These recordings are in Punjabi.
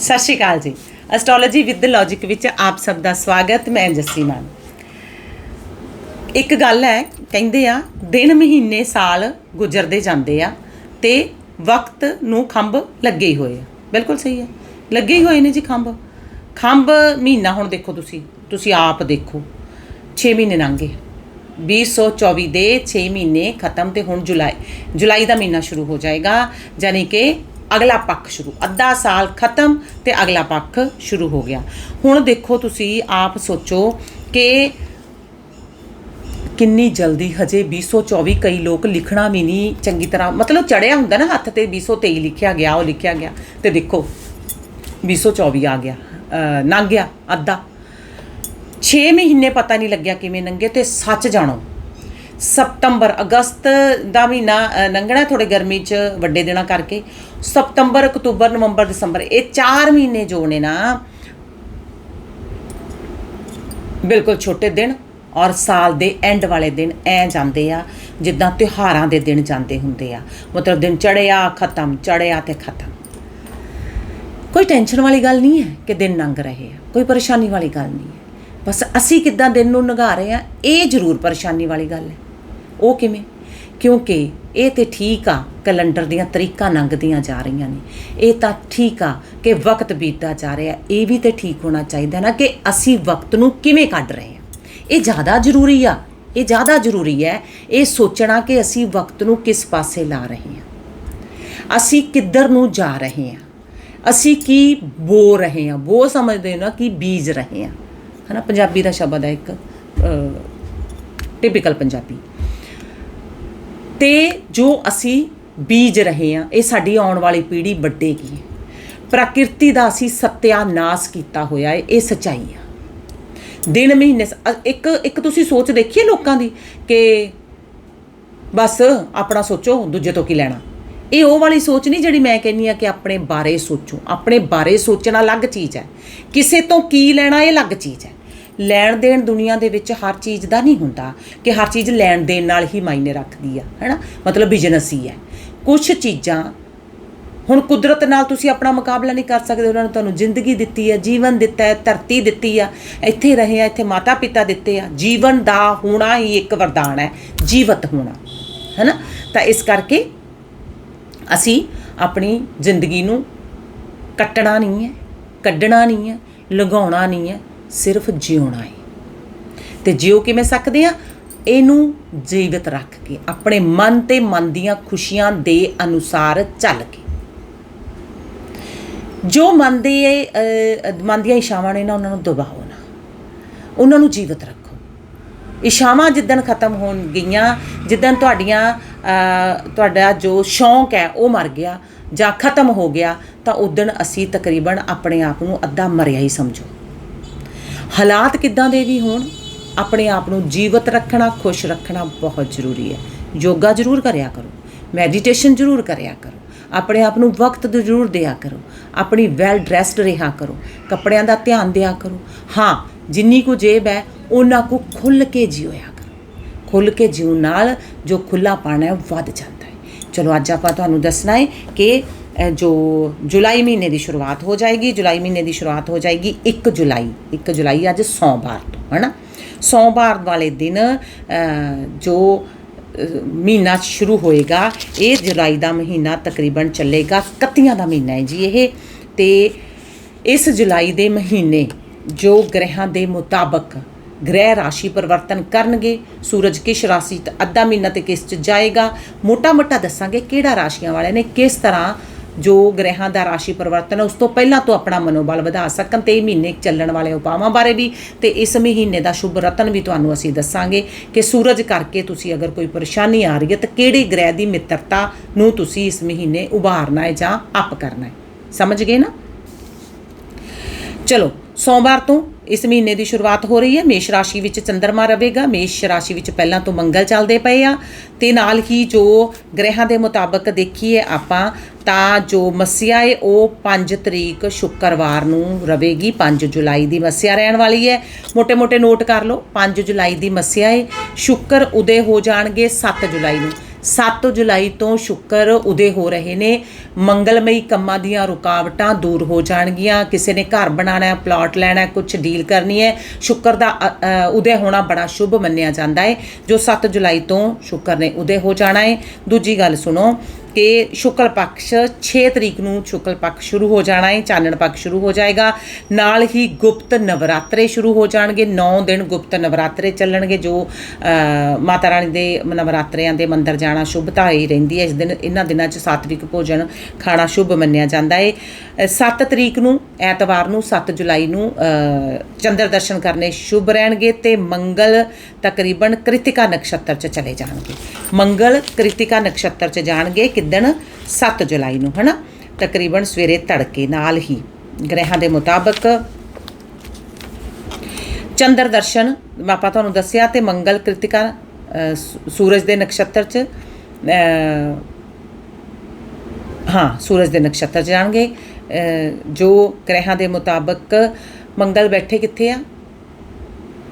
ਸਤਿ ਸ਼੍ਰੀ ਅਕਾਲ ਜੀ। ਐਸਟ੍ਰੋਲੋਜੀ ਵਿਦ ਲੌਜੀਕ ਵਿੱਚ ਆਪ ਸਭ ਦਾ ਸਵਾਗਤ, ਮੈਂ ਜੱਸੀ ਮਾਨ। ਇੱਕ ਗੱਲ ਹੈ, ਕਹਿੰਦੇ ਆ, ਦਿਨ, ਮਹੀਨੇ, ਸਾਲ ਗੁਜ਼ਰਦੇ ਜਾਂਦੇ ਆ ਤੇ ਵਕਤ ਨੂੰ ਖੰਭ ਲੱਗੇ ਹੀ ਹੋਏ ਆ। ਬਿਲਕੁਲ ਸਹੀ ਹੈ। ਲੱਗੇ ਹੀ ਹੋਏ ਨੇ ਜੀ ਖੰਭ। ਖੰਭ ਮਹੀਨਾ ਹੁਣ ਦੇਖੋ ਤੁਸੀਂ ਤੁਸੀਂ ਆਪ ਦੇਖੋ। 6 ਮਹੀਨੇ ਲੰਘੇ 2024 ਦੇ 6 ਮਹੀਨੇ ਖਤਮ ਤੇ ਹੁਣ ਜੁਲਾਈ। ਜੁਲਾਈ ਦਾ ਮਹੀਨਾ ਸ਼ੁਰੂ ਹੋ ਜਾਏਗਾ ਯਾਨੀ ਕਿ ਅਗਲਾ ਪੱਖ ਸ਼ੁਰੂ। ਅੱਧਾ ਸਾਲ ਖਤਮ ਤੇ ਅਗਲਾ ਪੱਖ ਸ਼ੁਰੂ ਹੋ ਗਿਆ। ਹੁਣ ਦੇਖੋ ਤੁਸੀਂ ਆਪ ਸੋਚੋ ਕਿ ਕਿੰਨੀ ਜਲਦੀ ਹਜੇ 2024 ਕਈ ਲੋਕ ਲਿਖਣਾ ਵੀ ਨਹੀਂ ਚੰਗੀ ਤਰ੍ਹਾਂ। ਮਤਲਬ ਚੜਿਆ ਹੁੰਦਾ ਨਾ ਹੱਥ ਤੇ 2023 ਲਿਖਿਆ ਗਿਆ ਉਹ ਲਿਖਿਆ ਗਿਆ। ਤੇ ਦੇਖੋ 2024 ਆ ਗਿਆ ਅਹ ਲੰਘ ਗਿਆ ਅੱਧਾ। 6 ਮਹੀਨੇ ਪਤਾ ਨਹੀਂ ਲੱਗਿਆ ਕਿਵੇਂ ਲੰਘੇ ਤੇ ਸੱਚ ਜਾਣੋ। ਸਤੰਬਰ ਅਗਸਤ ਦਾ ਮਹੀਨਾ ਅ, ਲੰਘਣਾ ਥੋੜੇ ਗਰਮੀ ਚ ਵੱਡੇ ਦਿਨਾਂ ਕਰਕੇ। ਸਤੰਬਰ ਅਕਤੂਬਰ, ਨਵੰਬਰ, ਦਸੰਬਰ, ਇਹ 4 ਮਹੀਨੇ ਜੋ ਨੇ ਨਾ, ਬਿਲਕੁਲ ਛੋਟੇ ਦਿਨ ਔਰ ਸਾਲ ਦੇ ਐਂਡ ਵਾਲੇ ਦਿਨ ਐ ਜਾਂਦੇ ਆ, ਜਿੱਦਾਂ ਤਿਉਹਾਰਾਂ ਦੇ ਦਿਨ ਜਾਂਦੇ ਹੁੰਦੇ ਆ। ਮਤਲਬ ਦਿਨ ਚੜਿਆ ਖਤਮ ਚੜਿਆ ਤੇ ਖਤਮ। ਕੋਈ ਟੈਨਸ਼ਨ ਵਾਲੀ ਗੱਲ ਨਹੀਂ ਹੈ ਕਿ ਦਿਨ ਲੰਘ ਰਹੇ ਆ, ਕੋਈ ਪਰੇਸ਼ਾਨੀ ਵਾਲੀ ਗੱਲ ਨਹੀਂ ਹੈ। ਬਸ ਅਸੀਂ ਕਿੱਦਾਂ ਦਿਨ ਨੂੰ ਲੰਘਾ ਰਹੇ ਆ, ਇਹ ਜ਼ਰੂਰ ਪਰੇਸ਼ਾਨੀ ਵਾਲੀ ਗੱਲ ਹੈ। ਉਹ ਕਿਵੇਂ? ਕਿਉਂਕਿ ਇਹ ਤੇ ਠੀਕ ਆ, ਕੈਲੰਡਰ ਦੀਆਂ ਤਰੀਕਾਂ ਲੰਘਦੀਆਂ ਜਾ ਰਹੀਆਂ ਨੇ। ਇਹ ਤਾਂ ਠੀਕ ਆ ਕਿ ਵਕਤ ਬੀਤਦਾ ਜਾ ਰਿਹਾ, ਇਹ ਵੀ ਤੇ ਠੀਕ ਹੋਣਾ ਚਾਹੀਦਾ ਨਾ ਕਿ ਅਸੀਂ ਵਕਤ ਨੂੰ ਕਿਵੇਂ ਕੱਢ ਰਹੇ ਹਾਂ। ਇਹ ਜ਼ਿਆਦਾ ਜ਼ਰੂਰੀ ਆ, ਇਹ ਜ਼ਿਆਦਾ ਜ਼ਰੂਰੀ ਹੈ, ਇਹ ਸੋਚਣਾ ਕਿ ਅਸੀਂ ਵਕਤ ਨੂੰ ਕਿਸ ਪਾਸੇ ਲਾ ਰਹੇ ਹਾਂ। ਅਸੀਂ ਕਿੱਧਰ ਨੂੰ ਜਾ ਰਹੇ ਹਾਂ। ਅਸੀਂ ਕੀ ਬੋ ਰਹੇ ਹਾਂ, ਬੋ ਸਮਝਦੇ ਨਾ ਕਿ ਬੀਜ ਰਹੇ ਹਾਂ। ਹਨਾ, ਪੰਜਾਬੀ ਦਾ ਸ਼ਬਦ ਹੈ ਇੱਕ ਟਿਪੀਕਲ ਪੰਜਾਬੀ। ਤੇ ਜੋ ਅਸੀਂ ਬੀਜ ਰਹੇ ਹਾਂ, ਇਹ ਸਾਡੀ ਆਉਣ ਵਾਲੀ ਪੀੜ੍ਹੀ ਵੱਡੇਗੀ ਪ੍ਰਕਿਰਤੀ ਦਾ ਅਸੀਂ ਸਤਿਆਨਾਸ਼ ਕੀਤਾ ਹੋਇਆ ਹੈ, ਇਹ ਸਚਾਈ ਆ। ਦਿਨ ਮਹੀਨੇ ਇੱਕ ਇੱਕ ਤੁਸੀਂ ਸੋਚ ਦੇਖੀਏ ਲੋਕਾਂ ਦੀ ਕਿ ਬਸ ਆਪਣਾ ਸੋਚੋ, ਦੂਜੇ ਤੋਂ ਕੀ ਲੈਣਾ? ਇਹ ਉਹ ਵਾਲੀ ਸੋਚ ਨਹੀਂ ਜਿਹੜੀ ਮੈਂ ਕਹਿੰਨੀ ਆ ਕਿ ਆਪਣੇ ਬਾਰੇ ਸੋਚੋ। ਆਪਣੇ ਬਾਰੇ ਸੋਚਣਾ ਅਲੱਗ ਚੀਜ਼ ਹੈ। ਕਿਸੇ ਤੋਂ ਕੀ ਲੈਣਾ, ਇਹ ਅਲੱਗ ਚੀਜ਼ ਹੈ। ਲੈਣ ਦੇਣ ਦੁਨੀਆ ਦੇ ਵਿੱਚ ਹਰ ਚੀਜ਼ ਦਾ ਨਹੀਂ ਹੁੰਦਾ ਕਿ ਹਰ ਚੀਜ਼ ਲੈਣ ਦੇਣ ਨਾਲ ਹੀ ਮਾਇਨੇ ਰੱਖਦੀ ਆ, ਹੈਨਾ? ਮਤਲਬ ਬਿਜ਼ਨਸ ਹੀ ਹੈ। ਕੁਝ ਚੀਜ਼ਾਂ ਹੁਣ ਕੁਦਰਤ ਨਾਲ ਤੁਸੀਂ ਆਪਣਾ ਮੁਕਾਬਲਾ ਨਹੀਂ ਕਰ ਸਕਦੇ, ਉਹਨਾਂ ਨੇ ਤੁਹਾਨੂੰ ਜ਼ਿੰਦਗੀ ਦਿੱਤੀ ਹੈ ਜੀਵਨ ਦਿੱਤਾ ਹੈ, ਧਰਤੀ ਦਿੱਤੀ ਆ, ਇੱਥੇ ਰਹੇ ਆ, ਇੱਥੇ ਮਾਤਾ ਪਿਤਾ ਦਿੱਤੇ ਆ, ਜੀਵਨ ਦਾ ਹੋਣਾ ਹੀ ਇੱਕ ਵਰਦਾਨ ਹੈ, ਜੀਵਤ ਹੋਣਾ, ਹੈਨਾ? ਤਾਂ ਇਸ ਕਰਕੇ ਅਸੀਂ ਆਪਣੀ ਜ਼ਿੰਦਗੀ ਨੂੰ ਕੱਟਣਾ ਨਹੀਂ ਹੈ, ਕੱਢਣਾ ਨਹੀਂ ਹੈ ਲਗਾਉਣਾ ਨਹੀਂ ਹੈ ਸਿਰਫ ਜਿਉਣਾ ਹੈ। ਤੇ ਜਿਉ ਕਿਵੇਂ ਸਕਦੇ ਆ ਇਹਨੂੰ ਜੀਵਤ ਰੱਖ ਕੇ, ਆਪਣੇ ਮਨ ਤੇ ਮਨ ਦੀਆਂ ਖੁਸ਼ੀਆਂ ਦੇ ਅਨੁਸਾਰ ਚੱਲ ਕੇ। ਜੋ ਮਨ ਦੇ ਮਨ ਦੀਆਂ ਇਸ਼ਾਵਾਂ ਨੇ ਨਾ, ਉਹਨਾਂ ਨੂੰ ਦਬਾਓ ਨਾ। ਉਹਨਾਂ ਨੂੰ ਜੀਵਤ ਰੱਖੋ। ਇਸ਼ਾਵਾਂ ਜਿੱਦਣ ਖਤਮ ਹੋਣ ਗਈਆਂ, ਜਿੱਦਣ ਤੁਹਾਡੀਆਂ ਤੁਹਾਡਾ ਜੋ ਸ਼ੌਂਕ ਹੈ, ਉਹ ਮਰ ਗਿਆ ਜਾਂ ਖਤਮ ਹੋ ਗਿਆ, ਤਾਂ ਉਦਣ ਅਸੀਂ ਤਕਰੀਬਨ ਆਪਣੇ ਆਪ ਨੂੰ ਅੱਧਾ ਮਰਿਆ ਹੀ ਸਮਝੋ। ਹਾਲਾਤ ਕਿੱਦਾਂ ਦੇ ਵੀ ਹੋਣ, ਆਪਣੇ ਆਪ ਨੂੰ ਜੀਵਤ ਰੱਖਣਾ, ਖੁਸ਼ ਰੱਖਣਾ ਬਹੁਤ ਜ਼ਰੂਰੀ ਹੈ। ਯੋਗਾ ਜ਼ਰੂਰ ਕਰਿਆ ਕਰੋ, ਮੈਡੀਟੇਸ਼ਨ ਜ਼ਰੂਰ ਕਰਿਆ ਕਰੋ, ਆਪਣੇ ਆਪ ਨੂੰ ਵਕਤ ਜ਼ਰੂਰ ਦਿਆ ਕਰੋ, ਆਪਣੀ ਵੈਲ ਡਰੈਸਡ ਰਿਹਾ ਕਰੋ, ਕੱਪੜਿਆਂ ਦਾ ਧਿਆਨ ਦਿਆ ਕਰੋ। ਹਾਂ, ਜਿੰਨੀ ਕੁ ਜੇਬ ਹੈ ਉਹਨਾਂ ਕੁ ਖੁੱਲ ਕੇ ਜਿਉਇਆ ਕਰੋ। ਖੁੱਲ ਕੇ ਜਿਉਣ ਨਾਲ ਜੋ ਖੁੱਲਾ ਪਾਣਾ ਹੈ, ਉਹ ਵੱਧ ਜਾਂਦਾ ਹੈ। ਚਲੋ, ਅੱਜ ਆਪਾਂ ਤੁਹਾਨੂੰ ਦੱਸਣਾ ਹੈ ਕਿ ਜੋ ਜੁਲਾਈ ਮਹੀਨੇ ਦੀ ਸ਼ੁਰੂਆਤ ਹੋ ਜਾਏਗੀ, ਜੁਲਾਈ ਮਹੀਨੇ ਦੀ ਸ਼ੁਰੂਆਤ ਹੋ ਜਾਏਗੀ 1 ਜੁਲਾਈ 1 ਜੁਲਾਈ ਅੱਜ ਸੋਮਵਾਰ ਤੋਂ, ਹਨਾ? ਸੋਮਵਾਰ ਵਾਲੇ ਦਿਨ ਜੋ ਮਹੀਨਾ ਸ਼ੁਰੂ ਹੋਏਗਾ, ਇਹ ਜੁਲਾਈ ਦਾ ਮਹੀਨਾ ਤਕਰੀਬਨ ਚੱਲੇਗਾ 31 ਦਾ ਮਹੀਨਾ ਹੈ ਜੀ ਇਹ। ਤੇ ਇਸ ਜੁਲਾਈ ਦੇ ਮਹੀਨੇ ਜੋ ਗ੍ਰਹਿਾਂ ਦੇ ਮੁਤਾਬਕ ਗ੍ਰਹਿ ਰਾਸ਼ੀ ਪਰਿਵਰਤਨ ਕਰਨਗੇ, ਸੂਰਜ ਕਿਸ ਰਾਸ਼ੀ ਤੇ ਅੱਧਾ ਮਹੀਨਾ ਤੇ ਕਿਸ ਚ ਜਾਏਗਾ। ਮੋਟਾ ਮੋਟਾ ਦੱਸਾਂਗੇ ਕਿਹੜਾ ਰਾਸ਼ੀਆਂ ਵਾਲੇ ਨੇ, ਕਿਸ ਤਰ੍ਹਾਂ ਜੋ ਗ੍ਰਹਿਾਂ ਦਾ ਰਾਸ਼ੀ ਪਰਿਵਰਤਨ ਹੈ, ਉਸ ਤੋਂ ਪਹਿਲਾਂ ਤੋਂ ਆਪਣਾ ਮਨੋਬਲ ਵਧਾ ਸਕਣ ਤੇ ਇਹ ਮਹੀਨੇ ਚੱਲਣ ਵਾਲੇ ਉਪਾਵਾਂ ਬਾਰੇ ਵੀ ਤੇ ਇਸ ਮਹੀਨੇ ਦਾ ਸ਼ੁਭ ਰਤਨ ਵੀ ਤੁਹਾਨੂੰ ਅਸੀਂ ਦੱਸਾਂਗੇ ਕਿ ਸੂਰਜ ਕਰਕੇ ਤੁਸੀਂ ਅਗਰ ਕੋਈ ਪਰੇਸ਼ਾਨੀ ਆ ਰਹੀ ਹੈ, ਤਾਂ ਕਿਹੜੇ ਗ੍ਰਹਿ ਦੀ ਮਿੱਤਰਤਾ ਨੂੰ ਤੁਸੀਂ ਇਸ ਮਹੀਨੇ ਉਭਾਰਨਾ ਹੈ ਜਾਂ ਅਪ ਕਰਨਾ ਹੈ? ਸਮਝ ਗਏ ਨਾ? ਚਲੋ, ਸੋਮਵਾਰ ਤੋਂ ਇਸ ਮਹੀਨੇ ਦੀ ਸ਼ੁਰੂਆਤ ਹੋ ਰਹੀ ਹੈ। ਮੇਸ਼ ਰਾਸ਼ੀ ਵਿੱਚ ਚੰਦਰਮਾ ਰਹੇਗਾ। ਮੇਸ਼ ਰਾਸ਼ੀ ਵਿੱਚ ਪਹਿਲਾਂ ਤੋਂ ਮੰਗਲ ਚੱਲਦੇ ਪਏ ਆ। ਤੇ ਨਾਲ ਹੀ ਜੋ ਗ੍ਰਹਿਾਂ ਦੇ ਮੁਤਾਬਕ ਦੇਖੀਏ ਆਪਾਂ, ਤਾਂ ਜੋ ਮੱਸਿਆ ਏ, ਉਹ 5 ਤਰੀਕ ਸ਼ੁੱਕਰਵਾਰ ਨੂੰ ਰਹੇਗੀ। 5 ਜੁਲਾਈ ਦੀ ਮੱਸਿਆ ਰਹਿਣ ਵਾਲੀ ਹੈ। ਮੋٹے-ਮੋٹے ਨੋਟ ਕਰ ਲਓ। 5 ਜੁਲਾਈ ਦੀ ਮੱਸਿਆ ਏ। ਸ਼ੁੱਕਰ ਉਦੇ ਹੋ ਜਾਣਗੇ 7 ਜੁਲਾਈ ਨੂੰ। 7 ਜੁਲਾਈ ਤੋਂ ਸ਼ੁੱਕਰ ਉਦੇ ਹੋ ਰਹੇ ਨੇ। ਮੰਗਲਮਈ ਕੰਮਾਂ ਦੀਆਂ ਰੁਕਾਵਟਾਂ ਦੂਰ ਹੋ ਜਾਣਗੀਆਂ। ਕਿਸੇ ਨੇ ਘਰ ਬਣਾਉਣਾ ਹੈ ਪਲਾਟ ਲੈਣਾ ਹੈ ਕੁਝ ਡੀਲ ਕਰਨੀ ਹੈ ਸ਼ੁੱਕਰ ਦਾ ਅ, ਉਦੇ ਹੋਣਾ ਬੜਾ ਸ਼ੁਭ ਮੰਨਿਆ ਜਾਂਦਾ ਹੈ। ਜੋ 7 ਜੁਲਾਈ ਤੋਂ ਸ਼ੁੱਕਰ ਨੇ ਉਦੇ ਹੋ ਜਾਣਾ ਹੈ। ਦੂਜੀ ਗੱਲ ਸੁਣੋ ਕਿ ਸ਼ੁਕਲ ਪੱਖ 6 ਤਰੀਕ ਨੂੰ ਸ਼ੁਕਲ ਪੱਖ ਸ਼ੁਰੂ ਹੋ ਜਾਣਾ ਹੈ ਚਾਨਣ ਪੱਖ ਸ਼ੁਰੂ ਹੋ ਜਾਏਗਾ। ਨਾਲ ਹੀ ਗੁਪਤ ਨਵਰਾਤਰੇ ਸ਼ੁਰੂ ਹੋ ਜਾਣਗੇ 9 ਦਿਨ ਗੁਪਤ ਨਵਰਾਤਰੇ ਚੱਲਣਗੇ, ਜੋ ਮਾਤਾ ਰਾਣੀ ਦੇ ਨਵਰਾਤਰਿਆਂ ਦੇ ਮੰਦਰ ਜਾਣਾ ਸ਼ੁਭਤਾ ਹੀ ਰਹਿੰਦੀ ਹੈ। ਇਸ ਦਿਨ, ਇਹਨਾਂ ਦਿਨਾਂ 'ਚ ਸਾਤਵਿਕ ਭੋਜਨ ਖਾਣਾ ਸ਼ੁਭ ਮੰਨਿਆ ਜਾਂਦਾ ਹੈ 7 ਤਰੀਕ ਨੂੰ, ਐਤਵਾਰ ਨੂੰ 7 ਜੁਲਾਈ ਨੂੰ ਚੰਦਰ ਦਰਸ਼ਨ ਕਰਨੇ ਸ਼ੁਭ ਰਹਿਣਗੇ ਤੇ ਮੰਗਲ ਤਕਰੀਬਨ ਕ੍ਰਿਤਿਕਾ ਨਕਸ਼ਤਰ 'ਚ ਚਲੇ ਜਾਣਗੇ। ਮੰਗਲ ਕ੍ਰਿਤਿਕਾ ਨਕਸ਼ਤਰ 'ਚ ਜਾਣਗੇ ਕਿਦਣ 7 ਜੁਲਾਈ ਨੂੰ, ਹਨਾ? ਤਕਰੀਬਨ ਸਵੇਰੇ ਤੜਕੇ ਨਾਲ ਹੀ। ਗ੍ਰਹਿਾਂ ਦੇ ਮੁਤਾਬਕ ਚੰਦਰ ਦਰਸ਼ਨ, ਆਪਾਂ ਤੁਹਾਨੂੰ ਦੱਸਿਆ ਤੇ ਮੰਗਲ ਕ੍ਰਿਤਿਕਾ ਸੂਰਜ ਦੇ ਨਕਸ਼ਤਰ 'ਚ ਹਾਂ, ਸੂਰਜ ਦੇ ਨਕਸ਼ਤਰ ਜਾਣਗੇ। ਜੋ ਗ੍ਰਹਿਾਂ ਦੇ ਮੁਤਾਬਕ ਮੰਗਲ ਬੈਠੇ ਕਿੱਥੇ ਆ?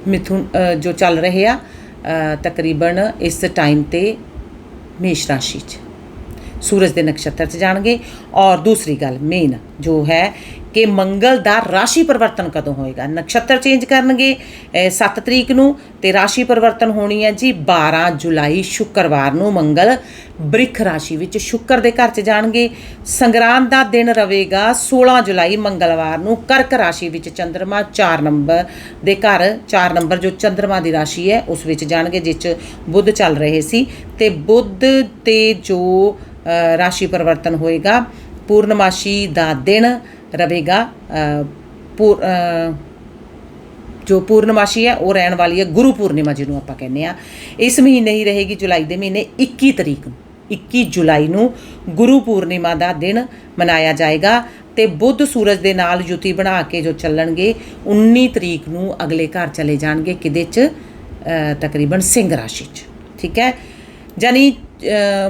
ਮਿਥੁਨ ਜੋ ਚੱਲ ਰਹੇ ਆ ਤਕਰੀਬਨ ਇਸ ਟਾਈਮ ਤੇ ਮੇਸ਼ ਰਾਸ਼ੀ 'ਚ। ਸੂਰਜ ਦੇ ਨਕਸ਼ਤਰ 'ਚ ਜਾਣਗੇ। ਔਰ ਦੂਸਰੀ ਗੱਲ ਮੇਨ ਜੋ ਹੈ ਕਿ ਮੰਗਲ ਦਾ ਰਾਸ਼ੀ ਪਰਿਵਰਤਨ ਕਦੋਂ ਹੋਏਗਾ? ਨਕਸ਼ਤਰ ਚੇਂਜ ਕਰਨਗੇ 7 ਤਰੀਕ ਨੂੰ ਤੇ ਰਾਸ਼ੀ ਪਰਿਵਰਤਨ ਹੋਣੀ ਹੈ ਜੀ 12 ਜੁਲਾਈ, ਸ਼ੁੱਕਰਵਾਰ ਨੂੰ ਮੰਗਲ। ਬ੍ਰਿਖ ਰਾਸ਼ੀ ਵਿੱਚ ਸ਼ੁੱਕਰ ਦੇ ਘਰ 'ਚ ਜਾਣਗੇ। ਸੰਗਰਾਂਦ ਦਾ ਦਿਨ ਰਵੇਗਾ 16 ਜੁਲਾਈ, ਮੰਗਲਵਾਰ ਨੂੰ ਕਰਕ ਰਾਸ਼ੀ ਵਿੱਚ ਚੰ드ਰਮਾ 4 ਨੰਬਰ ਦੇ ਘਰ 4 ਨੰਬਰ ਜੋ ਚੰ드ਰਮਾ ਦੀ ਰਾਸ਼ੀ ਹੈ ਉਸ ਵਿੱਚ ਜਾਣਗੇ ਜਿਸ 'ਚ ਬੁੱਧ ਚੱਲ ਰਹੇ ਸੀ। ਤੇ ਬੁੱਧ ਤੇ ਜੋ ਰਾਸ਼ੀ ਪਰਿਵਰਤਨ ਹੋਏਗਾ। ਪੂਰਨਮਾਸ਼ੀ ਦਾ ਦਿਨ ਰਹੇਗਾ। ਪੂਰ ਜੋ ਪੂਰਨਮਾਸ਼ੀ ਹੈ, ਉਹ ਰਹਿਣ ਵਾਲੀ ਹੈ ਗੁਰੂ ਪੂਰਨਿਮਾ ਜਿਹਨੂੰ ਆਪਾਂ ਕਹਿੰਦੇ ਆ ਇਸ ਮਹੀਨੇ ਹੀ ਰਹੇਗੀ ਜੁਲਾਈ ਦੇ ਮਹੀਨੇ 21 ਤਰੀਕ ਨੂੰ। 21 ਜੁਲਾਈ ਨੂੰ ਗੁਰੂ ਪੂਰਨਿਮਾ ਦਾ ਦਿਨ ਮਨਾਇਆ ਜਾਏਗਾ ਤੇ ਬੁੱਧ ਸੂਰਜ ਦੇ ਨਾਲ ਯੁਤੀ ਬਣਾ ਕੇ ਜੋ ਚੱਲਣਗੇ 19 ਤਰੀਕ ਨੂੰ ਅਗਲੇ ਘਰ ਚਲੇ ਜਾਣਗੇ, ਕਿਦੇ ਚ? ਤਕਰੀਬਨ ਸਿੰਘ ਰਾਸ਼ੀ ਚ। ਠੀਕ ਹੈ? ਜਾਨੀ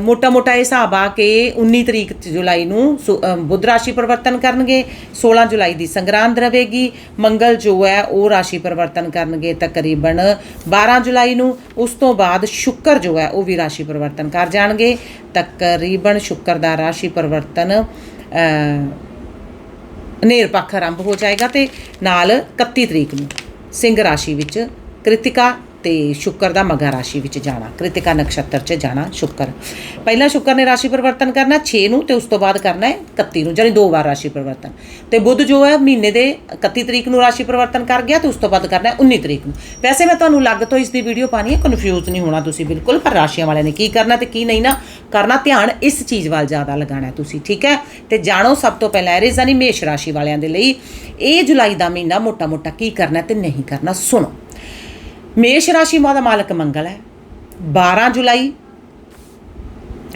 ਮੋਟਾ ਮੋਟਾ ਹਿਸਾਬ ਆ ਕੇ 19 ਤਰੀਕ ਜੁਲਾਈ ਨੂੰ ਸੁ- ਬੁੱਧ ਰਾਸ਼ੀ ਪਰਿਵਰਤਨ ਕਰਨਗੇ 16 ਜੁਲਾਈ ਦੀ ਸੰਗਰਾਂਦ ਰਹੇਗੀ, ਮੰਗਲ ਜੋ ਹੈ ਉਹ ਰਾਸ਼ੀ ਪਰਿਵਰਤਨ ਕਰਨਗੇ ਤਕਰੀਬਨ 12 ਜੁਲਾਈ ਨੂੰ, ਉਸ ਤੋਂ ਬਾਅਦ ਸ਼ੁੱਕਰ ਜੋ ਹੈ ਉਹ ਵੀ ਰਾਸ਼ੀ ਪਰਿਵਰਤਨ ਕਰ ਜਾਣਗੇ ਤਕਰੀਬਨ ਸ਼ੁੱਕਰ ਦਾ ਰਾਸ਼ੀ ਪਰਿਵਰਤਨ ਨੇਰ ਪੱਖ ਆਰੰਭ ਹੋ ਜਾਏਗਾ ਤੇ ਨਾਲ 31 ਤਰੀਕ ਨੂੰ ਸਿੰਘ ਰਾਸ਼ੀ ਵਿੱਚ ਕ੍ਰਿਤਿਕਾ ਤੇ ਸ਼ੁੱਕਰ ਦਾ ਮਗਾ ਰਾਸ਼ੀ ਵਿੱਚ ਜਾਣਾ, ਕ੍ਰਿਤਿਕਾ ਨਕਸ਼ਤਰ 'ਚ ਜਾਣਾ ਸ਼ੁੱਕਰ। ਪਹਿਲਾਂ ਸ਼ੁੱਕਰ ਨੇ ਰਾਸ਼ੀ ਪਰਿਵਰਤਨ ਕਰਨਾ 6 ਨੂੰ ਤੇ ਉਸ ਤੋਂ ਬਾਅਦ ਕਰਨਾ ਹੈ 31 ਨੂੰ ਜਾਨੀ ਦੋ ਵਾਰ ਰਾਸ਼ੀ ਪਰਿਵਰਤਨ। ਤੇ ਬੁੱਧ ਜੋ ਹੈ, ਮਹੀਨੇ ਦੇ 31 ਤਰੀਕ ਨੂੰ ਰਾਸ਼ੀ ਪਰਿਵਰਤਨ ਕਰ ਗਿਆ ਤੇ ਉਸ ਤੋਂ ਬਾਅਦ ਕਰਨਾ ਹੈ 19 ਤਰੀਕ ਨੂੰ। ਵੈਸੇ ਮੈਂ ਤੁਹਾਨੂੰ ਲੱਗ ਤੋਂ ਇਸ ਦੀ ਵੀਡੀਓ ਪਾਣੀ ਹੈ ਕਨਫਿਊਜ਼ ਨਹੀਂ ਹੋਣਾ ਤੁਸੀਂ ਬਿਲਕੁਲ, ਪਰ ਰਾਸ਼ੀਆਂ ਵਾਲਿਆਂ ਨੇ ਕੀ ਕਰਨਾ ਤੇ ਕੀ ਨਹੀਂ ਨਾ ਕਰਨਾ, ਧਿਆਨ ਇਸ ਚੀਜ਼ ਵੱਲ ਜ਼ਿਆਦਾ ਲਗਾਉਣਾ ਤੁਸੀਂ, ਠੀਕ ਹੈ? ਤੇ ਜਾਣੋ ਸਭ ਤੋਂ ਪਹਿਲਾਂ ਇਹ, ਯਾਨੀ ਮੇਸ਼ ਰਾਸ਼ੀ ਵਾਲਿਆਂ ਦੇ ਲਈ, ਇਹ ਜੁਲਾਈ ਦਾ ਮਹੀਨਾ ਮੋਟਾ-ਮੋਟਾ ਕੀ ਕਰਨਾ ਤੇ ਨਹੀਂ ਕਰਨਾ, ਸੁਣੋ। ਮੇਸ਼ ਰਾਸ਼ੀ ਦਾ ਮਾਲਕ ਮੰਗਲ ਹੈ। 12 ਜੁਲਾਈ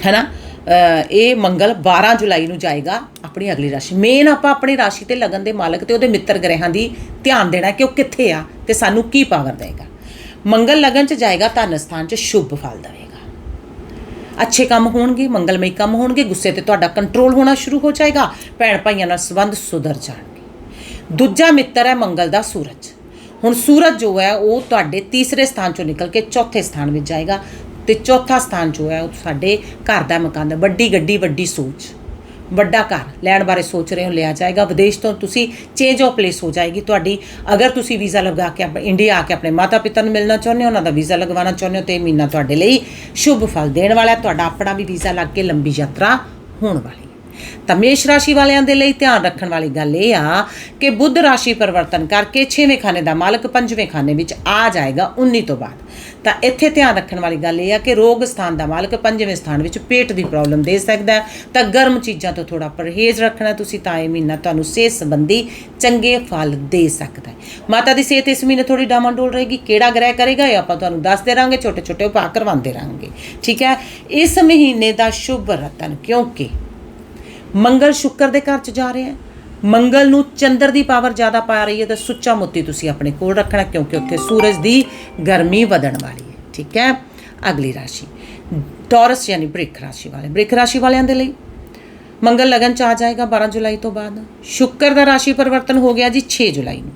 ਹੈ ਨਾ ਇਹ ਮੰਗਲ 12 ਜੁਲਾਈ ਨੂੰ ਜਾਏਗਾ ਆਪਣੀ ਅਗਲੀ ਰਾਸ਼ੀ। ਮੇਨ ਆਪਾਂ ਆਪਣੀ ਰਾਸ਼ੀ ਤੇ ਲਗਨ ਦੇ ਮਾਲਕ ਤੇ ਉਹਦੇ ਮਿੱਤਰ ਗ੍ਰਹਿਾਂ ਦੀ ਧਿਆਨ ਦੇਣਾ ਕਿ ਉਹ ਕਿੱਥੇ ਆ ਤੇ ਸਾਨੂੰ ਕੀ ਪਾਵਰ ਦੇਗਾ ਮੰਗਲ ਲਗਨ ਚ ਜਾਏਗਾ, ਧਨ ਸਥਾਨ ਚ ਸ਼ੁਭ ਫਲ ਦੇਵੇਗਾ। ਅੱਛੇ ਕੰਮ ਹੋਣਗੇ, ਮੰਗਲਮਈ ਕੰਮ ਹੋਣਗੇ, ਗੁੱਸੇ ਤੇ ਤੁਹਾਡਾ ਕੰਟਰੋਲ ਹੋਣਾ ਸ਼ੁਰੂ ਹੋ ਜਾਏਗਾ, ਭੈਣ ਭਾਈਆਂ ਨਾਲ ਸੰਬੰਧ ਸੁਧਰ ਜਾਣਗੇ। ਦੂਜਾ ਮਿੱਤਰ ਹੈ ਮੰਗਲ ਦਾ ਸੂਰਜ। ਹੁਣ ਸੂਰਜ ਜੋ ਹੈ, ਉਹ ਤੁਹਾਡੇ ਤੀਸਰੇ ਸਥਾਨ ਚੋਂ ਨਿਕਲ ਕੇ ਚੌਥੇ ਸਥਾਨ ਵਿੱਚ ਜਾਏਗਾ ਤੇ ਚੌਥਾ ਸਥਾਨ ਜੋ ਹੈ, ਉਹ ਸਾਡੇ ਘਰ ਦਾ ਮਕਾਨ ਦਾ ਵੱਡੀ ਗੱਡੀ, ਵੱਡੀ ਸੋਚ। ਵੱਡਾ ਘਰ, ਲੈਣ ਬਾਰੇ ਸੋਚ ਰਹੇ ਹੋ, ਲਿਆ ਜਾਏਗਾ। ਵਿਦੇਸ਼ ਤੋਂ ਤੁਸੀਂ ਚੇਂਜ ਆਫ ਪਲੇਸ ਹੋ ਜਾਏਗੀ ਤੁਹਾਡੀ। ਅਗਰ ਤੁਸੀਂ ਵੀਜ਼ਾ ਲਗਾ ਕੇ ਆਪਣੇ ਇੰਡੀਆ ਆ ਕੇ ਆਪਣੇ ਮਾਤਾ ਪਿਤਾ ਨੂੰ ਮਿਲਣਾ ਚਾਹੁੰਦੇ ਹੋ, ਉਹਨਾਂ ਦਾ ਵੀਜ਼ਾ ਲਗਵਾਉਣਾ ਚਾਹੁੰਦੇ ਹੋ, ਤੇ ਇਹ ਮਹੀਨਾ ਤੁਹਾਡੇ ਲਈ ਸ਼ੁਭ ਫਲ ਦੇਣ ਵਾਲਾ ਹੈ। ਤੁਹਾਡਾ ਆਪਣਾ ਵੀ ਵੀਜ਼ਾ ਲੱਗ ਕੇ ਲੰਬੀ ਯਾਤਰਾ ਹੋਣ ਵਾਲੀ ਤਾਂ ਮੇਸ਼ ਰਾਸ਼ੀ ਵਾਲਿਆਂ ਦੇ ਲਈ ਧਿਆਨ ਰੱਖਣ ਵਾਲੀ ਗੱਲ ਇਹ ਆ ਕਿ ਬੁੱਧ ਰਾਸ਼ੀ ਪਰਿਵਰਤਨ ਕਰਕੇ 6ਵੇਂ ਖਾਨੇ ਦਾ ਮਾਲਕ 5ਵੇਂ ਖਾਨੇ ਵਿੱਚ ਆ ਜਾਏਗਾ 19 ਤੋਂ ਬਾਅਦ। ਤਾਂ ਇੱਥੇ ਧਿਆਨ ਰੱਖਣ ਵਾਲੀ ਗੱਲ ਇਹ ਆ ਕਿ ਰੋਗ ਸਥਾਨ ਦਾ ਮਾਲਕ 5ਵੇਂ ਸਥਾਨ ਵਿੱਚ ਪੇਟ ਦੀ ਪ੍ਰੋਬਲਮ ਦੇ ਸਕਦਾ ਤਾਂ ਗਰਮ ਚੀਜ਼ਾਂ ਤੋਂ ਥੋੜਾ ਪਰਹੇਜ਼ ਰੱਖਣਾ ਤੁਸੀਂ ਤਾਂ ਇਹ ਮਹੀਨਾ ਤੁਹਾਨੂੰ ਸਿਹਤ ਸੰਬੰਧੀ ਚੰਗੇ ਫਲ ਦੇ ਸਕਦਾ ਹੈ। ਮਾਤਾ ਦੀ ਸਿਹਤ ਇਸ ਮਹੀਨੇ ਥੋੜੀ ਡਾਮਾਡੋਲ ਰਹੇਗੀ। ਕਿਹੜਾ ਗ੍ਰਹਿ ਕਰੇਗਾ ਇਹ ਆਪਾਂ ਤੁਹਾਨੂੰ ਦੱਸਦੇ ਰਾਂਗੇ ਛੋਟੇ ਛੋਟੇ ਉਪਾਅ ਕਰਵਾਉਂਦੇ ਰਾਂਗੇ। ਠੀਕ ਹੈ? ਇਸ ਮਹੀਨੇ ਦਾ ਸ਼ੁਭ ਰਤਨ ਕਿਉਂਕਿ ਮੰਗਲ ਸ਼ੁੱਕਰ ਦੇ ਘਰ ਚ ਜਾ ਰਿਹਾ ਹੈ ਮੰਗਲ ਨੂੰ ਚੰਦਰ ਦੀ ਪਾਵਰ ਜ਼ਿਆਦਾ ਪਾ ਰਹੀ ਹੈ ਤਾਂ ਸੁੱਚਾ ਮੋਤੀ ਤੁਸੀਂ ਆਪਣੇ ਕੋਲ ਰੱਖਣਾ, ਕਿਉਂਕਿ ਉੱਥੇ ਸੂਰਜ ਦੀ ਗਰਮੀ ਵਧਣ ਵਾਲੀ ਹੈ। ਠੀਕ ਹੈ? ਅਗਲੀ ਰਾਸ਼ੀ। ਟੌਰਸ ਯਾਨੀ ਬ੍ਰਿਕ ਰਾਸ਼ੀ ਵਾਲੇ। ਬ੍ਰਿਕ ਰਾਸ਼ੀ ਵਾਲਿਆਂ ਦੇ ਲਈ ਮੰਗਲ ਲਗਨ ਚ ਆ ਜਾਏਗਾ 12 ਜੁਲਾਈ ਤੋਂ ਬਾਅਦ। ਸ਼ੁੱਕਰ ਦਾ ਰਾਸ਼ੀ ਪਰਿਵਰਤਨ ਹੋ ਗਿਆ ਜੀ 6 ਜੁਲਾਈ ਨੂੰ।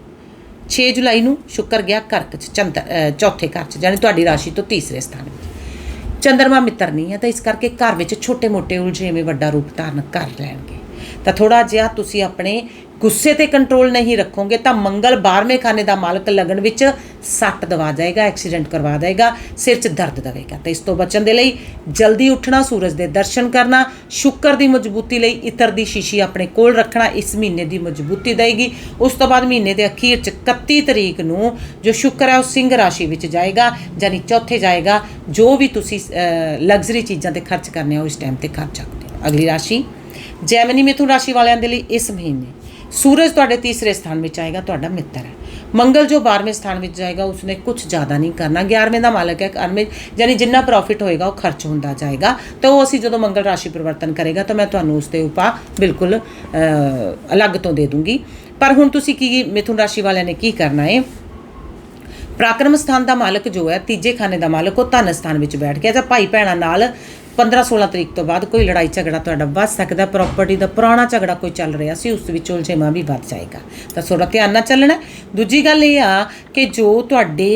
6 ਜੁਲਾਈ ਨੂੰ ਸ਼ੁੱਕਰ ਗਿਆ ਕਰਕ ਚ ਚੰਦ ਚੌਥੇ ਘਰ ਚ, ਯਾਨੀ ਤੁਹਾਡੀ ਰਾਸ਼ੀ ਤੋਂ ਤੀਸਰੇ ਸਥਾਨ ਵਿੱਚ। ਚੰਦਰਮਾ ਮਿੱਤਰ ਨਹੀਂ ਹੈ, ਤਾਂ ਇਸ ਕਰਕੇ ਘਰ ਵਿੱਚ ਛੋਟੇ-ਮੋਟੇ ਉਲਝੇਵੇਂ ਵੱਡਾ ਰੂਪ ਧਾਰਨ ਕਰ ਲੈਣਗੇ। ਤਾਂ ਥੋੜਾ ਜਿਹਾ ਤੁਸੀਂ ਆਪਣੇ ਗੁੱਸੇ ਤੇ ਕੰਟਰੋਲ ਨਹੀਂ ਰੱਖੋਗੇ ਤਾਂ ਮੰਗਲ 12ਵੇਂ ਖਾਨੇ ਦਾ ਮਾਲਕ ਲੱਗਣ ਵਿੱਚ ਸੱਟ ਦਵਾ ਜਾਏਗਾ ਐਕਸੀਡੈਂਟ ਕਰਵਾ ਦੇਗਾ, ਸਿਰ 'ਚ ਦਰਦ ਦੇਵੇਗਾ। ਤਾਂ ਇਸ ਤੋਂ ਬਚਣ ਦੇ ਲਈ ਜਲਦੀ ਉੱਠਣਾ, ਸੂਰਜ ਦੇ ਦਰਸ਼ਨ ਕਰਨਾ, ਸ਼ੁੱਕਰ ਦੀ ਮਜ਼ਬੂਤੀ ਲਈ ਇਤਰ ਦੀ ਸ਼ੀਸ਼ੀ ਆਪਣੇ ਕੋਲ ਰੱਖਣਾ ਇਸ ਮਹੀਨੇ ਦੀ ਮਜ਼ਬੂਤੀ ਦੇਗੀ। ਉਸ ਤੋਂ ਬਾਅਦ ਮਹੀਨੇ ਦੇ ਅਖੀਰ 'ਚ 31 ਤਰੀਕ ਨੂੰ ਜੋ ਸ਼ੁੱਕਰ ਹੈ ਉਹ ਸਿੰਘ ਰਾਸ਼ੀ ਵਿੱਚ ਜਾਏਗਾ, ਯਾਨੀ ਚੌਥੇ ਜਾਏਗਾ, ਜੋ ਵੀ ਤੁਸੀਂ ਲਗਜ਼ਰੀ ਚੀਜ਼ਾਂ ਤੇ ਖਰਚ ਕਰਨੇ ਹੋ ਇਸ ਟਾਈਮ ਤੇ ਖਰਚ ਸਕਦੇ ਹੋ ਅਗਲੀ ਰਾਸ਼ੀ ਜੈਮਨੀ ਮਿਥੁਨ ਰਾਸ਼ੀ ਵਾਲਿਆਂ ਦੇ ਲਈ ਇਸ ਮਹੀਨੇ ਸੂਰਜ ਤੁਹਾਡੇ ਤੀਸਰੇ ਸਥਾਨ ਵਿੱਚ ਆਏਗਾ, ਤੁਹਾਡਾ ਮਿੱਤਰ ਹੈ। ਮੰਗਲ ਜੋ 12ਵੇਂ ਸਥਾਨ ਵਿੱਚ ਜਾਏਗਾ, ਉਸਨੇ ਕੁਝ ਜ਼ਿਆਦਾ ਨਹੀਂ ਕਰਨਾ। 11ਵੇਂ ਦਾ ਮਾਲਕ ਹੈ ਘਰ ਯਾਨੀ ਜਿੰਨਾ ਪ੍ਰੋਫਿਟ ਹੋਏਗਾ, ਉਹ ਖਰਚ ਹੁੰਦਾ ਜਾਏਗਾ। ਤਾਂ ਉਹ ਅਸੀਂ ਜਦੋਂ ਮੰਗਲ ਰਾਸ਼ੀ ਪਰਿਵਰਤਨ ਕਰੇਗਾ, ਤਾਂ ਮੈਂ ਤੁਹਾਨੂੰ ਉਸ ਦੇ ਉਪਾ ਬਿਲਕੁਲ ਅਲੱਗ ਤੋਂ ਦੇ ਦੂੰਗੀ। ਪਰ ਹੁਣ ਤੁਸੀਂ ਕੀ ਮਿਥੁਨ ਰਾਸ਼ੀ ਵਾਲਿਆਂ ਨੇ ਕੀ ਕਰਨਾ ਹੈ ਪ੍ਰਾਕਰਮ ਸਥਾਨ ਦਾ ਮਾਲਕ ਜੋ ਹੈ, ਤੀਜੇ ਖਾਨੇ ਦਾ ਮਾਲਕ, ਉਹ ਧਨ ਸਥਾਨ ਵਿੱਚ ਬੈਠ ਗਿਆ ਜਾਂ ਭਾਈ ਭੈਣਾਂ ਨਾਲ 15-16 ਤਰੀਕ ਤੋਂ ਬਾਅਦ ਕੋਈ ਲੜਾਈ ਝਗੜਾ ਤੁਹਾਡਾ ਵੱਧ ਸਕਦਾ ਪ੍ਰਾਪਰਟੀ ਦਾ ਪੁਰਾਣਾ ਝਗੜਾ ਕੋਈ ਚੱਲ ਰਿਹਾ ਸੀ ਉਸ ਵਿੱਚ ਉਲਝੇਵਾਂ ਵੀ ਵੱਧ ਜਾਏਗਾ। ਤਾਂ ਥੋੜਾ ਧਿਆਨ ਨਾਲ ਚੱਲਣਾ। ਦੂਜੀ ਗੱਲ ਇਹ ਆ ਕਿ ਜੋ ਤੁਹਾਡੇ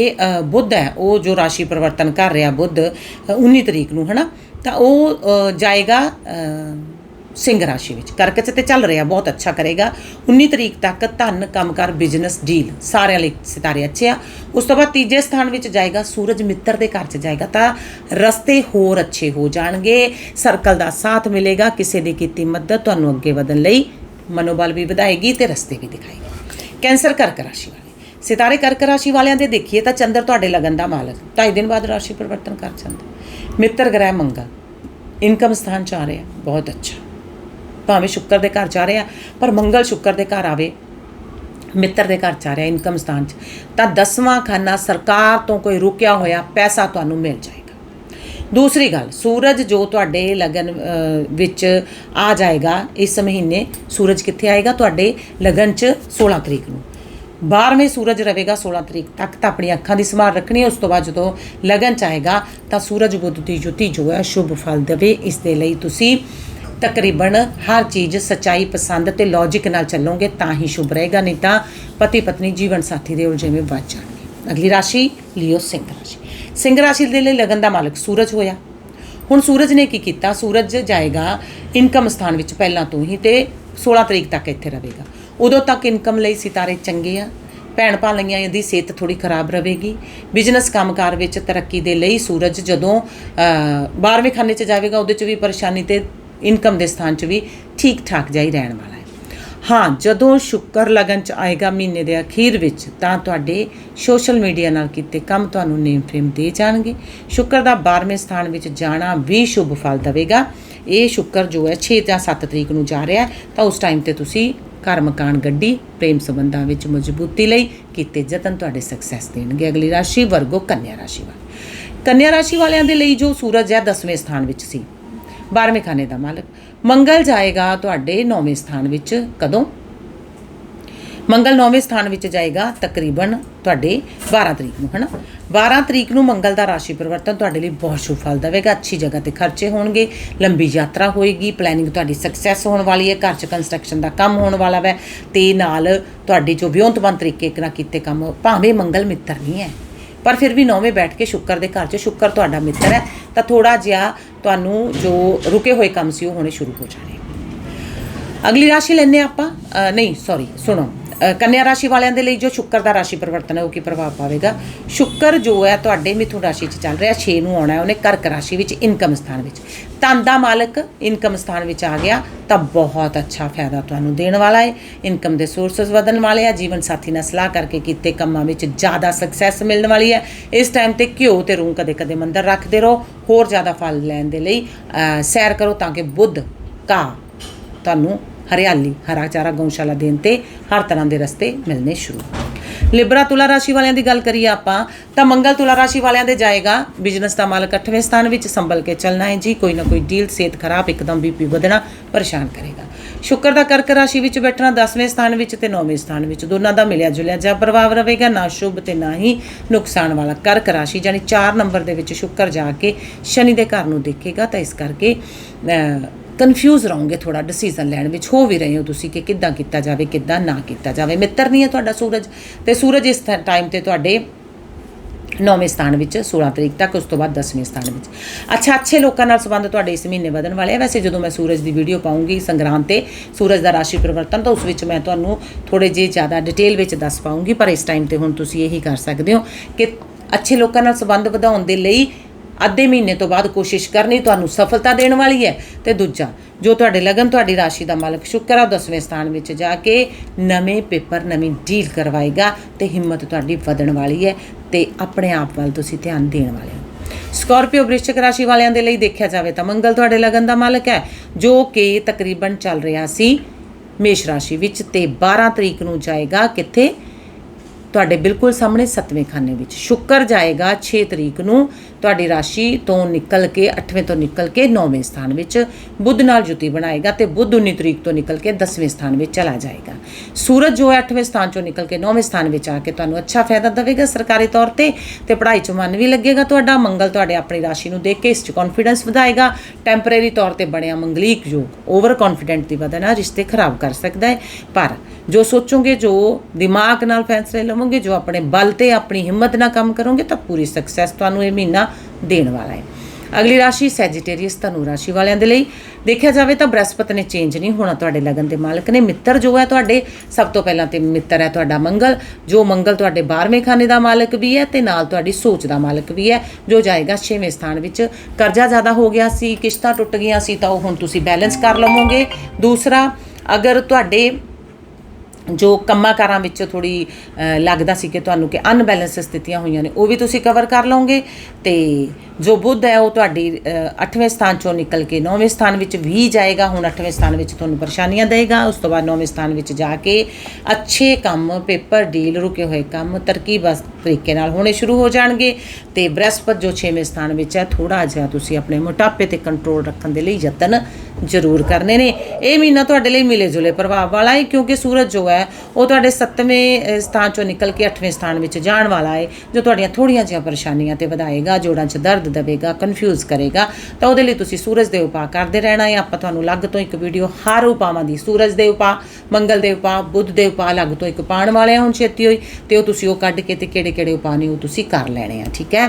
ਬੁੱਧ ਹੈ ਉਹ ਜੋ ਰਾਸ਼ੀ ਪਰਿਵਰਤਨ ਕਰ ਰਿਹਾ ਬੁੱਧ ਅ, 19 ਤਰੀਕ ਨੂੰ ਹਨਾ? ਤਾਂ ਉਹ ਜਾਏਗਾ ਸਿੰਘ ਰਾਸ਼ੀ ਵਿੱਚ। ਕਰਕ 'ਚ ਤੇ ਚੱਲ ਰਿਹਾ, ਬਹੁਤ ਅੱਛਾ ਕਰੇਗਾ। 19 ਤਰੀਕ ਤੱਕ ਧਨ ਕੰਮਕਾਰ ਬਿਜ਼ਨਸ ਡੀਲ, ਸਾਰਿਆਂ ਲਈ ਸਿਤਾਰੇ ਅੱਛੇ ਆ। ਉਸ ਤੋਂ ਬਾਅਦ ਤੀਜੇ ਸਥਾਨ ਵਿੱਚ ਜਾਏਗਾ ਸੂਰਜ ਮਿੱਤਰ ਦੇ ਘਰ 'ਚ ਜਾਏਗਾ। ਤਾਂ ਰਸਤੇ ਹੋਰ ਅੱਛੇ ਹੋ ਜਾਣਗੇ। ਸਰਕਲ ਦਾ ਸਾਥ ਮਿਲੇਗਾ, ਕਿਸੇ ਦੀ ਕੀਤੀ ਮਦਦ ਤੁਹਾਨੂੰ ਅੱਗੇ ਵਧਣ ਲਈ ਮਨੋਬਲ ਵੀ ਵਧਾਏਗੀ ਤੇ ਰਸਤੇ ਵੀ ਦਿਖਾਏਗੀ। ਕੈਂਸਰ ਕਰਕ ਰਾਸ਼ੀ ਵਾਲੇ। ਸਿਤਾਰੇ ਕਰਕ ਰਾਸ਼ੀ ਵਾਲਿਆਂ ਦੇ ਦੇਖੀਏ ਤਾਂ ਚੰਦਰ ਤੁਹਾਡੇ ਲਗਨ ਦਾ ਮਾਲਕ। ਢਾਈ ਦਿਨ ਬਾਅਦ ਰਾਸ਼ੀ ਪਰਿਵਰਤਨ ਕਰ ਜਾਂਦਾ ਮਿੱਤਰ ਗ੍ਰਹਿ ਮੰਗਲ। ਇਨਕਮ ਸਥਾਨ ਚ ਆ ਰਿਹਾ, ਬਹੁਤ ਅੱਛਾ। ਭਾਵੇਂ ਸ਼ੁੱਕਰ ਦੇ ਘਰ ਜਾ ਰਿਹਾ, ਪਰ ਮੰਗਲ ਸ਼ੁੱਕਰ ਦੇ ਘਰ ਆਵੇ, ਮਿੱਤਰ ਦੇ ਘਰ ਜਾ ਰਿਹਾ ਇਨਕਮ ਸਥਾਨ ਚ, ਤਾਂ ਦਸਵਾਂ ਖਾਨਾ ਸਰਕਾਰ ਤੋਂ ਕੋਈ ਰੁਕਿਆ ਹੋਇਆ ਪੈਸਾ ਤੁਹਾਨੂੰ ਮਿਲ ਜਾਏਗਾ। ਦੂਸਰੀ ਗੱਲ, ਸੂਰਜ ਜੋ ਤੁਹਾਡੇ ਲਗਨ ਵਿੱਚ ਆ ਜਾਏਗਾ ਇਸ ਮਹੀਨੇ, ਸੂਰਜ ਕਿੱਥੇ ਆਏਗਾ? ਤੁਹਾਡੇ ਲਗਨ ਚ 16 ਤਰੀਕ ਨੂੰ। 12ਵੇਂ ਸੂਰਜ ਰਹੇਗਾ 16 ਤਰੀਕ ਤੱਕ, ਤਾਂ ਆਪਣੀ ਅੱਖਾਂ ਦੀ ਸੰਭਾਲ ਰੱਖਣੀ ਉਸ ਤੋਂ ਬਾਅਦ ਜਦੋਂ ਲਗਨ ਚ ਆਏਗਾ, ਤਾਂ ਸੂਰਜ ਬੁੱਧ ਦੀ ਜੁਤੀ ਜੋ ਹੈ, ਸ਼ੁਭ ਫਲ ਦੇਵੇ। ਇਸ ਦੇ ਲਈ ਤੁਸੀਂ ਤਕਰੀਬਨ ਹਰ ਚੀਜ਼ ਸਚਾਈ, ਪਸੰਦ ਤੇ ਲੌਜੀਕ ਨਾਲ ਚੱਲੋਗੇ, ਤਾਂ ਹੀ ਸ਼ੁਭ ਰਹੇਗਾ, ਨਹੀਂ ਤਾਂ ਪਤੀ ਪਤਨੀ ਜੀਵਨ ਸਾਥੀ ਦੇ ਉਲਝੇਵੇਂ ਵੱਜ ਜਾਣਗੇ। ਅਗਲੀ ਰਾਸ਼ੀ, ਲਿਓ ਸਿੰਘ ਰਾਸ਼ੀ। ਸਿੰਘ ਰਾਸ਼ੀ ਦੇ ਲਈ ਲਗਨ ਦਾ ਮਾਲਕ ਸੂਰਜ ਹੋਇਆ। ਹੁਣ ਸੂਰਜ ਨੇ ਕੀ ਕੀਤਾ? ਸੂਰਜ ਜਾਏਗਾ ਇਨਕਮ ਸਥਾਨ ਵਿੱਚ ਪਹਿਲਾਂ ਤੋਂ ਹੀ ਤੇ 16 ਤਰੀਕ ਤੱਕ ਇੱਥੇ ਰਹੇਗਾ। ਉਦੋਂ ਤੱਕ ਇਨਕਮ ਲਈ ਸਿਤਾਰੇ ਚੰਗੇ ਆ। ਭੈਣ ਭਾ ਲਈਆਂ ਦੀ ਸਿਹਤ ਥੋੜੀ ਖਰਾਬ ਰਹੇਗੀ। ਬਿਜ਼ਨਸ ਕੰਮਕਾਰ ਵਿੱਚ ਤਰੱਕੀ ਦੇ ਲਈ ਸੂਰਜ ਜਦੋਂ 12ਵੇਂ ਖਾਨੇ 'ਚ ਜਾਵੇਗਾ, ਉਹਦੇ 'ਚ ਵੀ ਪਰੇਸ਼ਾਨੀ ਤੇ ਇਨਕਮ ਦੇ ਸਥਾਨ 'ਚ ਵੀ ਠੀਕ ਠਾਕ ਜਾਈ ਰਹਿਣ ਵਾਲਾ ਹੈ। ਹਾਂ, ਜਦੋਂ ਸ਼ੁੱਕਰ ਲਗਨ 'ਚ ਆਏਗਾ ਮਹੀਨੇ ਦੇ ਅਖੀਰ ਵਿੱਚ, ਤਾਂ ਤੁਹਾਡੇ ਸੋਸ਼ਲ ਮੀਡੀਆ ਨਾਲ ਕੀਤੇ ਕੰਮ ਤੁਹਾਨੂੰ ਨੇਮ ਫਰੇਮ ਦੇ ਜਾਣਗੇ। ਸ਼ੁੱਕਰ ਦਾ 12ਵੇਂ ਸਥਾਨ ਵਿੱਚ ਜਾਣਾ ਵੀ ਸ਼ੁਭ ਫਲ ਦੇਵੇਗਾ। ਇਹ ਸ਼ੁੱਕਰ ਜੋ ਹੈ 6 ਜਾਂ 7 ਤਰੀਕ ਨੂੰ ਜਾ ਰਿਹਾ ਹੈ, ਤਾਂ ਉਸ ਟਾਈਮ ਤੇ ਤੁਸੀਂ ਘਰ ਮਕਾਨ, ਗੱਡੀ, ਪ੍ਰੇਮ ਸੰਬੰਧਾਂ ਵਿੱਚ ਮਜ਼ਬੂਤੀ ਲਈ ਕੀਤੇ ਯਤਨ ਤੁਹਾਡੇ ਸਕਸੈਸ ਦੇਣਗੇ। ਅਗਲੀ ਰਾਸ਼ੀ ਵਰਗੋ ਕੰਨਿਆ ਰਾਸ਼ੀ ਵਾਲੇ। ਕੰਨਿਆ ਰਾਸ਼ੀ ਵਾਲਿਆਂ ਦੇ ਲਈ ਜੋ ਸੂਰਜ ਹੈ 10ਵੇਂ ਸਥਾਨ ਵਿੱਚ ਸੀ। 12ਵੇਂ ਖਾਨੇ ਦਾ ਮਾਲਕ। ਮੰਗਲ ਜਾਏਗਾ ਤੁਹਾਡੇ 9ਵੇਂ ਸਥਾਨ ਵਿੱਚ ਕਦੋਂ? ਮੰਗਲ 9ਵੇਂ ਸਥਾਨ ਵਿੱਚ ਜਾਏਗਾ ਤਕਰੀਬਨ ਤੁਹਾਡੇ 12 ਤਰੀਕ ਨੂੰ, ਹਨਾ? 12 ਤਰੀਕ ਨੂੰ ਮੰਗਲ ਦਾ ਰਾਸ਼ੀ ਪਰਿਵਰਤਨ ਤੁਹਾਡੇ ਲਈ ਬਹੁਤ ਸ਼ੁਭ ਫਲ ਦੇਵੇਗਾ, ਅੱਛੀ ਜਗ੍ਹਾ ਤੇ ਖਰਚੇ ਹੋਣਗੇ, ਲੰਬੀ ਯਾਤਰਾ ਹੋਏਗੀ ਪਲੈਨਿੰਗ ਤੁਹਾਡੀ ਸਕਸੈਸ ਹੋਣ ਵਾਲੀ ਹੈ, ਘਰ 'ਚ ਕੰਸਟਰਕਸ਼ਨ ਦਾ ਕੰਮ ਹੋਣ ਵਾਲਾ ਵੈ, ਤੇ ਨਾਲ ਤੁਹਾਡੇ ਜੋ ਵਿਉਂਤਬੰਦ ਤਰੀਕੇ ਨਾਲ ਕੀਤੇ ਕੰਮ, ਭਾਵੇਂ ਮੰਗਲ ਮਿੱਤਰ ਨਹੀਂ ਹੈ। ਪਰ ਫਿਰ ਵੀ ਨੌਵੇਂ ਬੈਠ ਕੇ ਸ਼ੁੱਕਰ ਦੇ ਘਰ 'ਚ ਸ਼ੁੱਕਰ ਤੁਹਾਡਾ ਮਿੱਤਰ ਹੈ, ਤਾਂ ਥੋੜਾ ਜਿਹਾ ਤੁਹਾਨੂੰ ਜੋ ਰੁਕੇ ਹੋਏ ਕੰਮ ਸੀ ਉਹ ਹੋਣੇ ਸ਼ੁਰੂ ਹੋ ਜਾਣੇ। ਅਗਲੀ ਰਾਸ਼ੀ ਲੈਣੇ ਆਪਾਂ ਨਹੀਂ ਸੌਰੀ ਸੁਣੋ। ਕੰਨਿਆ ਰਾਸ਼ੀ ਵਾਲਿਆਂ ਦੇ ਲਈ ਜੋ ਸ਼ੁੱਕਰ ਦਾ ਰਾਸ਼ੀ ਪਰਿਵਰਤਨ ਹੈ, ਉਹ ਕੀ ਪ੍ਰਭਾਵ ਪਾਵੇਗਾ? ਸ਼ੁੱਕਰ ਜੋ ਹੈ, ਤੁਹਾਡੇ ਮਿਥੁਨ ਰਾਸ਼ੀ 'ਚ ਚੱਲ ਰਿਹਾ 6 ਨੂੰ ਆਉਣਾ ਹੈ, ਉਹਨੇ ਕਰਕ ਰਾਸ਼ੀ ਵਿੱਚ, ਇਨਕਮ ਸਥਾਨ ਵਿੱਚ। ਧਨ ਦਾ ਮਾਲਕ ਇਨਕਮ ਸਥਾਨ ਵਿੱਚ ਆ ਗਿਆ, ਤਾਂ ਬਹੁਤ ਅੱਛਾ ਫਾਇਦਾ ਤੁਹਾਨੂੰ ਦੇਣ ਵਾਲਾ ਹੈ। ਇਨਕਮ ਦੇ ਸੋਰਸਸ ਵਧਣ ਵਾਲੇ ਆ, ਜੀਵਨ ਸਾਥੀ ਨਾਲ ਸਲਾਹ ਕਰਕੇ ਕੀਤੇ ਕੰਮਾਂ ਵਿੱਚ ਜ਼ਿਆਦਾ ਸਕਸੈਸ ਮਿਲਣ ਵਾਲੀ ਹੈ। ਇਸ ਟਾਈਮ ਤੇ ਘਿਓ ਤੇ ਰੂੰ ਕਦੇ ਕਦੇ ਮੰਦਰ ਰੱਖਦੇ ਰਹੋ, ਹੋਰ ਜ਼ਿਆਦਾ ਫਲ ਲੈਣ ਦੇ ਲਈ ਸੈਰ ਕਰੋ ਤਾਂ ਕਿ ਬੁੱਧ ਕਾ ਤੁਹਾਨੂੰ ਹਰਿਆਲੀ, ਹਰਾ ਚਾਰਾ ਗਊਸ਼ਾਲਾ ਦੇਣ ਤੇ ਹਰ ਤਰ੍ਹਾਂ ਦੇ ਰਸਤੇ ਮਿਲਨੇ ਸ਼ੁਰੂ। ਲਿਬਰਾ ਤੁਲਾ ਰਾਸ਼ੀ ਵਾਲਿਆਂ ਦੀ ਗੱਲ ਕਰੀਏ ਆਪਾਂ, ਤਾਂ ਮੰਗਲ ਤੁਲਾ ਰਾਸ਼ੀ ਵਾਲਿਆਂ ਦੇ ਜਾਏਗਾ। ਬਿਜ਼ਨਸ ਦਾ ਮਾਲਕ 8ਵੇਂ ਸਥਾਨ ਵਿੱਚ ਸੰਭਲ ਕੇ ਚੱਲਣਾ ਹੈ ਜੀ। ਕੋਈ ਨਾ ਕੋਈ ਡੀਲ, ਸਿਹਤ ਖਰਾਬ, ਇੱਕਦਮ ਬੀਪੀ ਵਧਣਾ ਪਰੇਸ਼ਾਨ ਕਰੇਗਾ। ਸ਼ੁੱਕਰ ਦਾ ਕਰਕ ਰਾਸ਼ੀ ਵਿੱਚ ਬੈਠਣਾ 10ਵੇਂ ਸਥਾਨ ਵਿੱਚ ਤੇ 9ਵੇਂ ਸਥਾਨ ਵਿੱਚ ਦੋਨਾਂ ਦਾ ਮਿਲਿਆ ਜੁਲਿਆ ਜਿਹਾ ਪ੍ਰਭਾਵ ਰਹੇਗਾ। ਨਾ ਸ਼ੁਭ ਤੇ ਨਾ ਹੀ ਨੁਕਸਾਨ ਵਾਲਾ ਕਰਕ ਰਾਸ਼ੀ ਜਾਨੀ 4 ਨੰਬਰ ਦੇ ਵਿੱਚ ਸ਼ੁੱਕਰ ਜਾ ਕੇ ਸ਼ਨੀ ਦੇ ਘਰ ਨੂੰ ਦੇਖੇਗਾ। ਤਾਂ ਇਸ ਕਰਕੇ ਕਨਫਿਊਜ਼ ਰਹੋਗੇ ਥੋੜਾ ਡਿਸੀਜਨ ਲੈਣ ਵਿੱਚ, ਹੋ ਵੀ ਰਹੇ ਹੋ ਤੁਸੀਂ ਕਿ ਕਿੱਦਾਂ ਕੀਤਾ ਜਾਵੇ, ਕਿੱਦਾਂ ਨਾ ਕੀਤਾ ਜਾਵੇ। ਮਿੱਤਰ ਨਹੀਂ ਹੈ ਤੁਹਾਡਾ ਸੂਰਜ। ਤੇ ਸੂਰਜ ਇਸ ਟਾਈਮ ਤੇ ਤੁਹਾਡੇ ਨੌਵੇਂ ਸਥਾਨ ਵਿੱਚ 16 ਤਰੀਕ ਤੱਕ, ਉਸ ਤੋਂ ਬਾਅਦ 10ਵੇਂ ਸਥਾਨ ਵਿੱਚ। ਅੱਛਾ, ਅੱਛੇ ਲੋਕਾਂ ਨਾਲ ਸੰਬੰਧ ਤੁਹਾਡੇ ਇਸ ਮਹੀਨੇ ਵਧਣ ਵਾਲੇ ਆ। ਵੈਸੇ ਜਦੋਂ ਮੈਂ ਸੂਰਜ ਦੀ ਵੀਡੀਓ ਪਾਉਂਗੀ ਸੰਗਰਾਂਦ ਤੇ, ਸੂਰਜ ਦਾ ਰਾਸ਼ੀ ਪਰਿਵਰਤਨ, ਤਾਂ ਉਸ ਵਿੱਚ ਮੈਂ ਤੁਹਾਨੂੰ ਥੋੜੇ ਜਿਹੇ ਜ਼ਿਆਦਾ ਡਿਟੇਲ ਵਿੱਚ ਦੱਸ ਪਾਉਂਗੀ। ਪਰ ਇਸ ਟਾਈਮ ਤੇ ਹੁਣ ਤੁਸੀਂ ਇਹੀ ਕਰ ਸਕਦੇ ਹੋ ਕਿ ਅੱਛੇ ਲੋਕਾਂ ਨਾਲ ਸੰਬੰਧ ਵਧਾਉਣ ਦੇ ਲਈ ਅੱਧੇ ਮਹੀਨੇ ਤੋਂ ਬਾਅਦ ਕੋਸ਼ਿਸ਼ ਕਰਨੀ ਤੁਹਾਨੂੰ ਸਫਲਤਾ ਦੇਣ ਵਾਲੀ ਹੈ। ਤੇ ਦੂਜਾ, ਜੋ ਤੁਹਾਡੇ ਲਗਨ, ਤੁਹਾਡੀ ਰਾਸ਼ੀ ਦਾ ਮਾਲਕ ਸ਼ੁਕਰ ਆ ਦਸਵੇਂ ਸਥਾਨ ਵਿੱਚ ਜਾ ਕੇ ਨਵੇਂ ਪੇਪਰ, ਨਵੀਂ ਡੀਲ ਕਰਵਾਏਗਾ ਤੇ ਹਿੰਮਤ ਤੁਹਾਡੀ ਵਧਣ ਵਾਲੀ ਹੈ ਤੇ ਆਪਣੇ ਆਪ ਵੱਲ ਤੁਸੀਂ ਧਿਆਨ ਦੇਣ ਵਾਲੇ ਹੋ। ਸਕਾਰਪੀਓ ਵ੍ਰਿਸ਼ਚਿਕ ਰਾਸ਼ੀ ਵਾਲਿਆਂ ਦੇ ਲਈ ਦੇਖਿਆ ਜਾਵੇ ਤਾਂ ਮੰਗਲ ਤੁਹਾਡੇ ਲਗਨ ਦਾ ਮਾਲਕ ਹੈ, ਜੋ ਕਿ ਤਕਰੀਬਨ ਚੱਲ ਰਿਹਾ ਸੀ ਮੇਸ਼ ਰਾਸ਼ੀ ਵਿੱਚ ਤੇ 12 ਤਰੀਕ ਨੂੰ ਜਾਏਗਾ ਕਿੱਥੇ? ਤੁਹਾਡੇ ਬਿਲਕੁਲ ਸਾਹਮਣੇ ਸੱਤਵੇਂ ਖਾਨੇ ਵਿੱਚ। ਸ਼ੁੱਕਰ ਜਾਏਗਾ 6 ਤਰੀਕ ਨੂੰ ਤੁਹਾਡੀ ਰਾਸ਼ੀ ਤੋਂ ਨਿਕਲ ਕੇ 8ਵੇਂ ਤੋਂ ਨਿਕਲ ਕੇ 9ਵੇਂ ਸਥਾਨ ਵਿੱਚ ਬੁੱਧ ਨਾਲ ਜੁਤੀ ਬਣਾਏਗਾ ਤੇ ਬੁੱਧ 19 ਤਰੀਕ ਤੋਂ ਨਿਕਲ ਕੇ 10ਵੇਂ ਸਥਾਨ ਵਿੱਚ ਚਲਾ ਜਾਏਗਾ। ਸੂਰਜ ਜੋ ਹੈ 8ਵੇਂ ਸਥਾਨ ਚੋਂ ਨਿਕਲ ਕੇ 9ਵੇਂ ਸਥਾਨ ਵਿੱਚ ਆ ਕੇ ਤੁਹਾਨੂੰ ਅੱਛਾ ਫਾਇਦਾ ਦੇਵੇਗਾ ਸਰਕਾਰੀ ਤੌਰ ਤੇ ਤੇ ਪੜ੍ਹਾਈ 'ਚ ਮਨ ਵੀ ਲੱਗੇਗਾ ਤੁਹਾਡਾ, ਮੰਗਲ ਤੁਹਾਡੇ ਆਪਣੀ ਰਾਸ਼ੀ ਨੂੰ ਦੇਖ ਕੇ ਇਸ 'ਚ ਕੌਨਫੀਡੈਂਸ ਵਧਾਏਗਾ ਟੈਂਪਰੇਰੀ ਤੌਰ ਤੇ ਬਣਿਆ ਮੰਗਲੀਕ ਯੋਗ ਓਵਰ ਕੌਨਫੀਡੈਂਟ ਦੀ ਵਜ੍ਹਾ ਨਾਲ ਰਿਸ਼ਤੇ ਖਰਾਬ ਕਰ ਸਕਦਾ ਹੈ। ਪਰ ਜੋ ਸੋਚੋਗੇ, ਜੋ ਦਿਮਾਗ ਨਾਲ ਫੈਸਲੇ ਲਵੋਗੇ, ਜੋ ਆਪਣੇ ਬਲ ਤੇ ਆਪਣੀ ਹਿੰਮਤ ਨਾਲ ਕੰਮ ਕਰੋਗੇ, ਤਾਂ ਪੂਰੀ ਸਕਸੈਸ ਤੁਹਾਨੂੰ ਇਹ ਮਹੀਨਾ ਦੇਣ ਵਾਲਾ ਹੈ। ਅਗਲੀ ਰਾਸ਼ੀ ਸੈਜੀਟੇਰੀਅਸ ਧਨੂ ਰਾਸ਼ੀ ਵਾਲਿਆਂ ਦੇ ਲਈ। ਦੇਖਿਆ ਜਾਵੇ ਤਾਂ ਬ੍ਰਹਸਪਤ ਨੇ ਚੇਂਜ ਨਹੀਂ ਹੋਣਾ ਤੁਹਾਡੇ ਲਗਨ ਦੇ ਮਾਲਕ ਨੇ। ਮਿੱਤਰ ਜੋ ਹੈ ਤੁਹਾਡੇ, ਸਭ ਤੋਂ ਪਹਿਲਾਂ ਤੇ ਮਿੱਤਰ ਹੈ ਤੁਹਾਡਾ ਮੰਗਲ। ਜੋ ਮੰਗਲ ਤੁਹਾਡੇ 12ਵੇਂ ਖਾਨੇ ਦਾ ਮਾਲਕ ਵੀ ਹੈ ਤੇ ਨਾਲ ਤੁਹਾਡੀ ਸੋਚ ਦਾ ਮਾਲਕ ਵੀ ਹੈ। ਜੋ ਜਾਏਗਾ 6ਵੇਂ ਸਥਾਨ ਵਿੱਚ। ਕਰਜ਼ਾ ਜ਼ਿਆਦਾ ਹੋ ਗਿਆ ਸੀ, ਕਿਸ਼ਤਾਂ ਟੁੱਟ ਗਈਆਂ ਸੀ, ਤਾਂ ਉਹ ਹੁਣ ਤੁਸੀਂ ਬੈਲੈਂਸ ਕਰ ਲਵੋਗੇ। ਦੂਸਰਾ, ਅਗਰ ਤੁਹਾਡੇ ਜੋ ਕੰਮਾਂ ਕਾਰਾਂ ਵਿੱਚ ਥੋੜੀ ਲੱਗਦਾ ਸੀ ਕਿ ਤੁਹਾਨੂੰ ਕਿ ਅਨਬੈਲੈਂਸ ਸਥਿਤੀਆਂ ਹੋਈਆਂ ਨੇ, ਉਹ ਵੀ ਤੁਸੀਂ ਕਵਰ ਕਰ ਲਓਗੇ। ਤੇ ਜੋ ਬੁੱਧ ਹੈ, ਉਹ ਤੁਹਾਡੀ 8ਵੇਂ ਸਥਾਨ ਚੋਂ ਨਿਕਲ ਕੇ 9ਵੇਂ ਸਥਾਨ ਵਿੱਚ ਵੀ ਜਾਏਗਾ। ਹੁਣ 8ਵੇਂ ਸਥਾਨ ਵਿੱਚ ਤੁਹਾਨੂੰ ਪਰੇਸ਼ਾਨੀਆਂ ਦੇਗਾ। ਉਸ ਤੋਂ ਬਾਅਦ 9ਵੇਂ ਸਥਾਨ ਵਿੱਚ ਜਾ ਕੇ ਅੱਛੇ ਕੰਮ, ਪੇਪਰ, ਡੀਲ, ਰੁਕੇ ਹੋਏ ਕੰਮ ਤਰਕੀਬਸ ਤਰੀਕੇ ਨਾਲ ਹੋਣੇ ਸ਼ੁਰੂ ਹੋ ਜਾਣਗੇ। ਤੇ ਬ੍ਰਹਸਪਤ ਜੋ 6ਵੇਂ ਸਥਾਨ ਵਿੱਚ ਹੈ ਥੋੜਾ ਜਿਹਾ ਤੁਸੀਂ ਆਪਣੇ ਮੋਟਾਪੇ ਤੇ ਕੰਟਰੋਲ ਰੱਖਣ ਦੇ ਲਈ ਯਤਨ ਜ਼ਰੂਰ ਕਰਨੇ ਨੇ। ਇਹ ਮਹੀਨਾ ਤੁਹਾਡੇ ਲਈ ਮਿਲੇ ਜੁਲੇ ਪ੍ਰਭਾਵ ਵਾਲਾ ਹੈ, ਕਿਉਂਕਿ ਸੂਰਜ ਜੋ ਹੈ ਉਹ ਤੁਹਾਡੇ 7ਵੇਂ ਸਥਾਨ ਚੋਂ ਨਿਕਲ ਕੇ 8ਵੇਂ ਸਥਾਨ ਵਿੱਚ ਜਾਣ ਵਾਲਾ ਹੈ, ਜੋ ਤੁਹਾਡੀਆਂ ਥੋੜੀਆਂ ਜਿਹੀਆਂ ਪਰੇਸ਼ਾਨੀਆਂ ਤੇ ਵਧਾਏਗਾ, ਜੋੜਾਂ 'ਚ ਦਰਦ ਦੇਵੇਗਾ ਕਨਫਿਊਜ਼ ਕਰੇਗਾ। ਤਾਂ ਉਹਦੇ ਲਈ ਤੁਸੀਂ ਸੂਰਜ ਦੇ ਉਪਾਅ ਕਰਦੇ ਰਹਿਣਾ ਹੈ। ਆਪਾਂ ਤੁਹਾਨੂੰ ਅਲੱਗ ਤੋਂ ਇੱਕ ਵੀਡੀਓ ਹਰ ਉਪਾਵਾਂ ਦੀ ਸੂਰਜ ਦੇ ਉਪਾਅ, ਮੰਗਲ ਦੇ ਉਪਾਅ, ਬੁੱਧ ਦੇ ਉਪਾਅ ਅਲੱਗ ਤੋਂ ਇੱਕ ਪਾਣ ਵਾਲੇ ਆ, ਹੁਣ ਛੇਤੀ ਹੋਈ, ਤੇ ਉਹ ਤੁਸੀਂ ਉਹ ਕੱਢ ਕੇ ਤੇ ਕਿਹੜੇ ਕਿਹੜੇ ਉਪਾਅ ਨੇ ਉਹ ਤੁਸੀਂ ਕਰ ਲੈਣੇ ਆ, ਠੀਕ ਹੈ?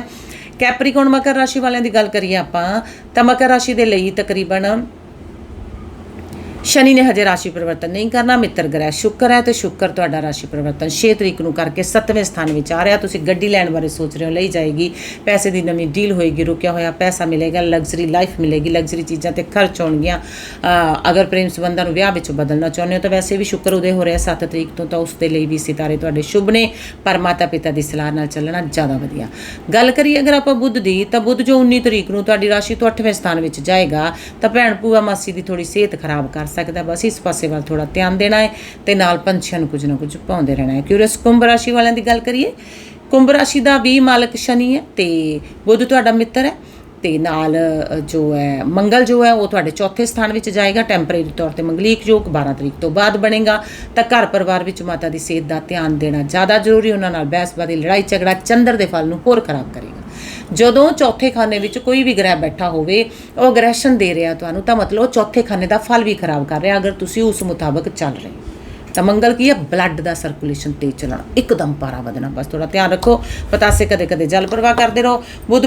ਕੈਪਰੀਕੌਨ ਮਕਰ ਰਾਸ਼ੀ ਵਾਲਿਆਂ ਦੀ ਗੱਲ ਕਰੀਏ ਆਪਾਂ, ਤਾਂ ਮਕਰ ਰਾਸ਼ੀ ਦੇ ਲਈ ਤਕਰੀਬਨ ਸ਼ਨੀ ਨੇ ਹਜੇ ਰਾਸ਼ੀ ਪਰਿਵਰਤਨ ਨਹੀਂ ਕਰਨਾ, ਮਿੱਤਰ ਗ੍ਰਹਿ ਸ਼ੁੱਕਰ ਹੈ ਤੇ ਸ਼ੁੱਕਰ ਤੁਹਾਡਾ ਰਾਸ਼ੀ ਪਰਿਵਰਤਨ 6 ਤਰੀਕ ਨੂੰ ਕਰਕੇ 7ਵੇਂ ਸਥਾਨ ਵਿੱਚ ਆ ਰਿਹਾ। ਤੁਸੀਂ ਗੱਡੀ ਲੈਣ ਬਾਰੇ ਸੋਚ ਰਹੇ ਹੋ, ਲਈ ਜਾਏਗੀ। ਪੈਸੇ ਦੀ ਨਵੀਂ ਡੀਲ ਹੋਏਗੀ, ਰੁਕਿਆ ਹੋਇਆ ਪੈਸਾ ਮਿਲੇਗਾ, ਲਗਜ਼ਰੀ ਲਾਈਫ ਮਿਲੇਗੀ, ਲਗਜ਼ਰੀ ਚੀਜ਼ਾਂ ਤੇ ਖਰਚ ਹੋਣਗੀਆਂ। ਅਗਰ ਪ੍ਰੇਮ ਸੰਬੰਧਾਂ ਨੂੰ ਵਿਆਹ ਵਿੱਚ ਬਦਲਣਾ ਚਾਹੁੰਦੇ ਹੋ ਤਾਂ ਵੈਸੇ ਵੀ ਸ਼ੁੱਕਰ ਉਦੇ ਹੋ ਰਿਹਾ 7 ਤਰੀਕ ਤੋਂ, ਤਾਂ ਉਸ ਦੇ ਲਈ ਵੀ ਸਿਤਾਰੇ ਤੁਹਾਡੇ ਸ਼ੁਭ ਨੇ, ਪਰ ਮਾਤਾ ਪਿਤਾ ਦੀ ਸਲਾਹ ਨਾਲ ਚੱਲਣਾ ਜ਼ਿਆਦਾ ਵਧੀਆ। ਗੱਲ ਕਰੀਏ ਅਗਰ ਆਪਾਂ ਬੁੱਧ ਦੀ, ਤਾਂ ਬੁੱਧ ਜੋ 19 ਤਰੀਕ ਨੂੰ ਤੁਹਾਡੀ ਰਾਸ਼ੀ ਤੋਂ 8ਵੇਂ ਸਥਾਨ ਵਿੱਚ ਜਾਏਗਾ, ਤਾਂ ਭੈਣ ਭੂਆ ਮਾਸੀ ਦੀ ਥੋੜੀ ਸਿਹਤ ਖਰਾਬ ਕਰ ਸਕਦਾ, ਬਸ ਇਸ ਪਾਸੇ ਵੱਲ ਥੋੜਾ ਧਿਆਨ ਦੇਣਾ ਹੈ ਤੇ ਨਾਲ ਪੰਛੀਆਂ ਨੂੰ ਕੁਝ ਨਾ ਕੁਝ ਪਾਉਂਦੇ ਰਹਿਣਾ ਹੈ। ਕਿਉਰਸ ਕੁੰਭ ਰਾਸ਼ੀ ਵਾਲਿਆਂ ਦੀ ਗੱਲ ਕਰੀਏ, ਕੁੰਭ ਰਾਸ਼ੀ ਦਾ ਵੀ ਮਾਲਕ ਸ਼ਨੀ ਹੈ ਤੇ ਬੁੱਧ ਤੁਹਾਡਾ ਮਿੱਤਰ ਹੈ ਤੇ ਨਾਲ ਜੋ ਹੈ, ਮੰਗਲ ਜੋ ਹੈ, ਉਹ ਤੁਹਾਡੇ ਚੌਥੇ ਸਥਾਨ ਵਿੱਚ ਜਾਏਗਾ। ਟੈਂਪਰੇਰੀ ਤੌਰ ਤੇ ਮੰਗਲੀਕ ਯੋਗ 12 ਤਰੀਕ ਤੋਂ ਬਾਅਦ ਬਣੇਗਾ। ਤਾਂ ਘਰ ਪਰਿਵਾਰ ਵਿੱਚ ਮਾਤਾ ਦੀ ਸਿਹਤ ਦਾ ਧਿਆਨ ਦੇਣਾ ਜ਼ਿਆਦਾ ਜ਼ਰੂਰੀ, ਉਹਨਾਂ ਨਾਲ ਬਹਿਸਬਾਜ਼ੀ ਲੜਾਈ ਝਗੜਾ ਚੰਦਰ ਦੇ ਫਲ ਨੂੰ ਹੋਰ ਖਰਾਬ ਕਰੇਗਾ। ਜਦੋਂ ਚੌਥੇ ਖਾਨੇ ਵਿੱਚ ਕੋਈ ਵੀ ਗ੍ਰਹਿ ਬੈਠਾ ਹੋਵੇ ਉਹ ਅਗਰੈਸ਼ਨ ਦੇ ਰਿਹਾ ਤੁਹਾਨੂੰ ਤਾਂ ਮਤਲਬ ਉਹ ਚੌਥੇ ਖਾਨੇ ਦਾ ਫਲ ਵੀ ਖਰਾਬ ਕਰ ਰਿਹਾ ਅਗਰ ਤੁਸੀਂ ਉਸ ਮੁਤਾਬਕ ਚੱਲ ਰਹੇ ਹੋ। ਤਾਂ ਮੰਗਲ ਕੀ ਹੈ? ਬਲੱਡ ਦਾ ਸਰਕੂਲੇਸ਼ਨ ਤੇਜ਼ ਚੱਲਣਾ ਇੱਕਦਮ ਪਾਰਾ ਵਧਣਾ। ਬਸ ਥੋੜਾ ਧਿਆਨ ਰੱਖੋ ਪਤਾਸੇ ਕਦੇ ਕਦੇ ਜਲ ਪ੍ਰਵਾਹ ਕਰਦੇ ਰਹੋ। ਬੁੱਧ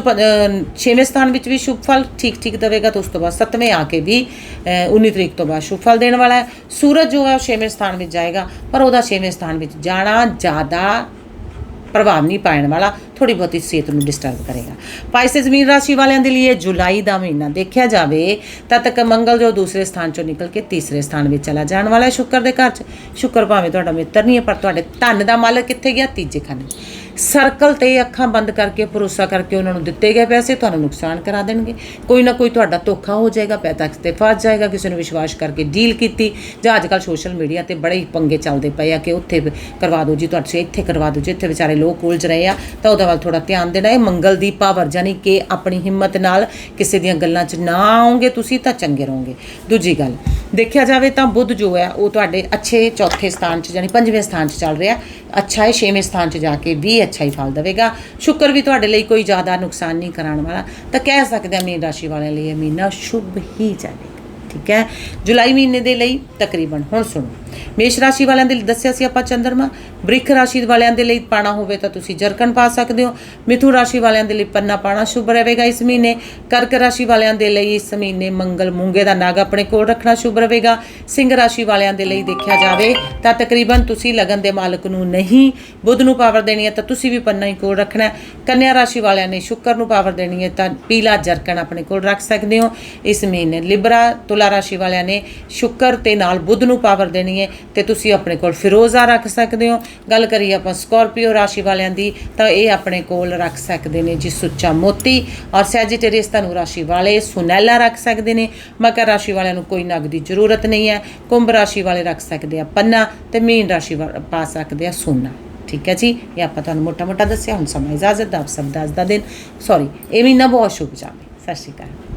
6ਵੇਂ ਸਥਾਨ ਵਿੱਚ ਵੀ ਸ਼ੁਭ ਫਲ ਠੀਕ ਠੀਕ ਦੇਵੇਗਾ ਤਾਂ ਉਸ ਤੋਂ ਬਾਅਦ 7ਵੇਂ ਆ ਕੇ ਵੀ ਅ, 19 ਤਰੀਕ ਤੋਂ ਬਾਅਦ ਸ਼ੁਭ ਫਲ ਦੇਣ ਵਾਲਾ ਹੈ। ਸੂਰਜ ਜੋ ਹੈ ਉਹ 6ਵੇਂ ਸਥਾਨ ਵਿੱਚ ਜਾਏਗਾ ਪਰ ਉਹਦਾ 6ਵੇਂ ਸਥਾਨ ਵਿੱਚ ਜਾਣਾ ਜ਼ਿਆਦਾ ਪ੍ਰਭਾਵ ਨਹੀਂ ਪਾਉਣ ਵਾਲਾ ਥੋੜੀ ਬਹੁਤੀ ਸਿਹਤ ਨੂੰ ਡਿਸਟਰਬ ਕਰੇਗਾ। ਪਾਈਸੇ ਜ਼ਮੀਨ ਰਾਸ਼ੀ ਵਾਲਿਆਂ ਦੇ ਲਈ ਇਹ ਜੁਲਾਈ ਦਾ ਮਹੀਨਾ ਦੇਖਿਆ ਜਾਵੇ ਤਦ ਤੱਕ ਮੰਗਲ ਜੋ ਦੂਸਰੇ ਸਥਾਨ ਚੋਂ ਨਿਕਲ ਕੇ ਤੀਸਰੇ ਸਥਾਨ ਵਿੱਚ ਚਲਾ ਜਾਣ ਵਾਲਾ ਹੈ ਸ਼ੁੱਕਰ ਦੇ ਘਰ 'ਚ। ਸ਼ੁੱਕਰ ਭਾਵੇਂ ਤੁਹਾਡਾ ਮਿੱਤਰ ਨਹੀਂ ਹੈ, ਪਰ ਤੁਹਾਡੇ ਧਨ ਦਾ ਮਾਲਕ ਕਿੱਥੇ ਗਿਆ? ਤੀਜੇ ਖਾਨੇ ਸਰਕਲ ਤੇ ਅੱਖਾਂ ਬੰਦ ਕਰਕੇ, ਭਰੋਸਾ ਕਰਕੇ ਉਹਨਾਂ ਨੂੰ ਦਿੱਤੇ ਗਏ ਪੈਸੇ, ਤੁਹਾਨੂੰ ਨੁਕਸਾਨ ਕਰਾ ਦੇਣਗੇ। ਕੋਈ ਨਾ ਕੋਈ ਤੁਹਾਡਾ ਧੋਖਾ ਹੋ ਜਾਏਗਾ, ਪੈਸਾ ਕਿਤੇ ਫਸ ਜਾਏਗਾ, ਕਿਸੇ ਨੂੰ ਵਿਸ਼ਵਾਸ ਕਰਕੇ ਡੀਲ ਕੀਤੀ। ਜਾਂ ਅੱਜ ਕੱਲ੍ਹ ਸੋਸ਼ਲ ਮੀਡੀਆ ਤੇ ਬੜੇ ਹੀ ਪੰਗੇ ਚੱਲਦੇ ਪਏ ਆ ਕਿ ਉੱਥੇ ਕਰਵਾ ਦਿਓ ਜੀ, ਤੁਹਾਡੇ ਇੱਥੇ ਕਰਵਾ ਦਿਓ ਜੀ, ਇੱਥੇ ਵਿਚਾਰੇ ਲੋਕ ਉਲਝ ਰਹੇ ਆ। ਤਾਂ ਉਹਦਾ ਵੱਲ ਥੋੜਾ ਧਿਆਨ ਦੇਣਾ, ਇਹ ਮੰਗਲ ਦੀ ਪਾਵਰ ਜਾਨੀ ਕਿ ਆਪਣੀ ਹਿੰਮਤ ਨਾਲ ਕਿਸੇ ਦੀਆਂ ਗੱਲਾਂ 'ਚ ਨਾ ਆਓਗੇ ਤੁਸੀਂ ਤਾਂ ਚੰਗੇ ਰਹੋਗੇ। ਦੂਜੀ ਗੱਲ ਦੇਖਿਆ ਜਾਵੇ ਤਾਂ ਬੁੱਧ ਜੋ ਹੈ, ਉਹ ਤੁਹਾਡੇ ਅੱਛੇ ਚੌਥੇ ਸਥਾਨ 'ਚ ਜਾਨੀ ਪੰਜਵੇਂ ਸਥਾਨ 'ਚ ਚੱਲ ਰਿਹਾ ਅੱਛਾ ਹੈ, ਛੇਵੇਂ ਸਥਾਨ 'ਚ ਜਾ ਕੇ ਵੀ ਅੱਛਾ ਹੀ ਫਲ ਦੇਵੇਗਾ। ਸ਼ੁਕਰ ਵੀ ਤੁਹਾਡੇ ਲਈ ਕੋਈ ਜ਼ਿਆਦਾ ਨੁਕਸਾਨ ਨਹੀਂ ਕਰਾਉਣ ਵਾਲਾ। ਤਾਂ ਕਹਿ ਸਕਦੇ ਹਾਂ, ਮੀਨ ਰਾਸ਼ੀ ਵਾਲਿਆਂ ਲਈ ਇਹ ਮਹੀਨਾ ਸ਼ੁਭ ਹੀ ਜਾਵੇਗਾ ਠੀਕ ਹੈ, ਜੁਲਾਈ ਮਹੀਨੇ ਦੇ ਲਈ ਤਕਰੀਬਨ, ਹੁਣ ਸੁਣੋ। ਮੇਸ਼ ਰਾਸ਼ੀ ਵਾਲਿਆਂ ਦੇ ਲਈ ਦੱਸਿਆ ਸੀ ਆਪਾਂ ਚੰਦਰਮਾ, ਬ੍ਰਿਖ ਰਾਸ਼ੀ ਵਾਲਿਆਂ ਦੇ ਲਈ ਪਾਣਾ ਹੋਵੇ ਤਾਂ ਤੁਸੀਂ ਜਰਕਣ ਪਾ ਸਕਦੇ ਹੋ। ਮਿਥੁਨ ਰਾਸ਼ੀ ਵਾਲਿਆਂ ਦੇ ਲਈ ਪੰਨਾ ਪਾਣਾ ਸ਼ੁਭ ਰਹੇਗਾ ਇਸ ਮਹੀਨੇ। ਕਰਕ ਰਾਸ਼ੀ ਵਾਲਿਆਂ ਦੇ ਲਈ ਇਸ ਮਹੀਨੇ ਮੰਗਲ ਮੂੰਗੇ ਦਾ ਨਾਗ ਆਪਣੇ ਕੋਲ ਰੱਖਣਾ ਸ਼ੁਭ ਰਹੇਗਾ। ਸਿੰਘ ਰਾਸ਼ੀ ਵਾਲਿਆਂ ਦੇ ਲਈ ਦੇਖਿਆ ਜਾਵੇ ਤਾਂ ਤਕਰੀਬਨ ਤੁਸੀਂ ਲਗਨ ਦੇ ਮਾਲਕ ਨੂੰ ਨਹੀਂ, ਬੁੱਧ ਨੂੰ ਪਾਵਰ ਦੇਣੀ ਹੈ ਤਾਂ ਤੁਸੀਂ ਵੀ ਪੰਨਾ ਹੀ ਕੋਲ ਰੱਖਣਾ ਕੰਨਿਆ ਰਾਸ਼ੀ ਵਾਲਿਆਂ ਨੇ ਸ਼ੁੱਕਰ ਨੂੰ ਪਾਵਰ ਦੇਣੀ ਹੈ ਤਾਂ ਪੀਲਾ ਜਰਕਣ ਆਪਣੇ ਕੋਲ ਰੱਖ ਸਕਦੇ ਹੋ। ਇਸ ਮਹੀਨੇ ਲਿਬਰਾ, ਤੁਲਾ ਰਾਸ਼ੀ ਵਾਲਿਆਂ ਨੇ ਸ਼ੁੱਕਰ ਤੇ ਨਾਲ ਬੁੱਧ ਨੂੰ ਪਾਵਰ ਦੇਣੀ ਹੈ ਤੇ ਤੁਸੀਂ ਆਪਣੇ ਕੋਲ ਫਿਰੋਜ਼ਾ ਰੱਖ ਸਕਦੇ ਹੋ। ਗੱਲ ਕਰੀਏ ਆਪਾਂ ਸਕੋਰਪੀਓ ਰਾਸ਼ੀ ਵਾਲਿਆਂ ਦੀ, ਤਾਂ ਇਹ ਆਪਣੇ ਕੋਲ ਰੱਖ ਸਕਦੇ ਨੇ ਜੀ ਸੁੱਚਾ ਮੋਤੀ ਔਰ ਸੈਜੀਟੇਰੀਅਸ ਧਨੂ ਰਾਸ਼ੀ ਵਾਲੇ ਸੁਨੈਲਾ ਰੱਖ ਸਕਦੇ ਨੇ। ਮਕਰ ਰਾਸ਼ੀ ਵਾਲਿਆਂ ਨੂੰ ਕੋਈ ਨਗ ਦੀ ਜ਼ਰੂਰਤ ਨਹੀਂ ਹੈ। ਕੁੰਭ ਰਾਸ਼ੀ ਵਾਲੇ ਰੱਖ ਸਕਦੇ ਆ ਪੰਨਾ ਤੇ ਮੀਨ ਰਾਸ਼ੀ ਵਾਲੇ ਪਾ ਸਕਦੇ ਆ ਸੋਨਾ। ਠੀਕ ਹੈ ਜੀ? ਇਹ ਆਪਾਂ ਤੁਹਾਨੂੰ ਮੋਟਾ ਮੋਟਾ ਦੱਸਿਆ, ਹੁਣ ਸਮਾਂ ਇਜਾਜ਼ਤ ਦਾ ਆਪ ਸਭ ਦਾ ਅੱਜ ਦਾ ਦਿਨ। ਸੌਰੀ ਇਹ ਮਹੀਨਾ ਬਹੁਤ ਸ਼ੁਭ ਜਾਵੇ। ਸਤਿ ਸ਼੍ਰੀ ਅਕਾਲ।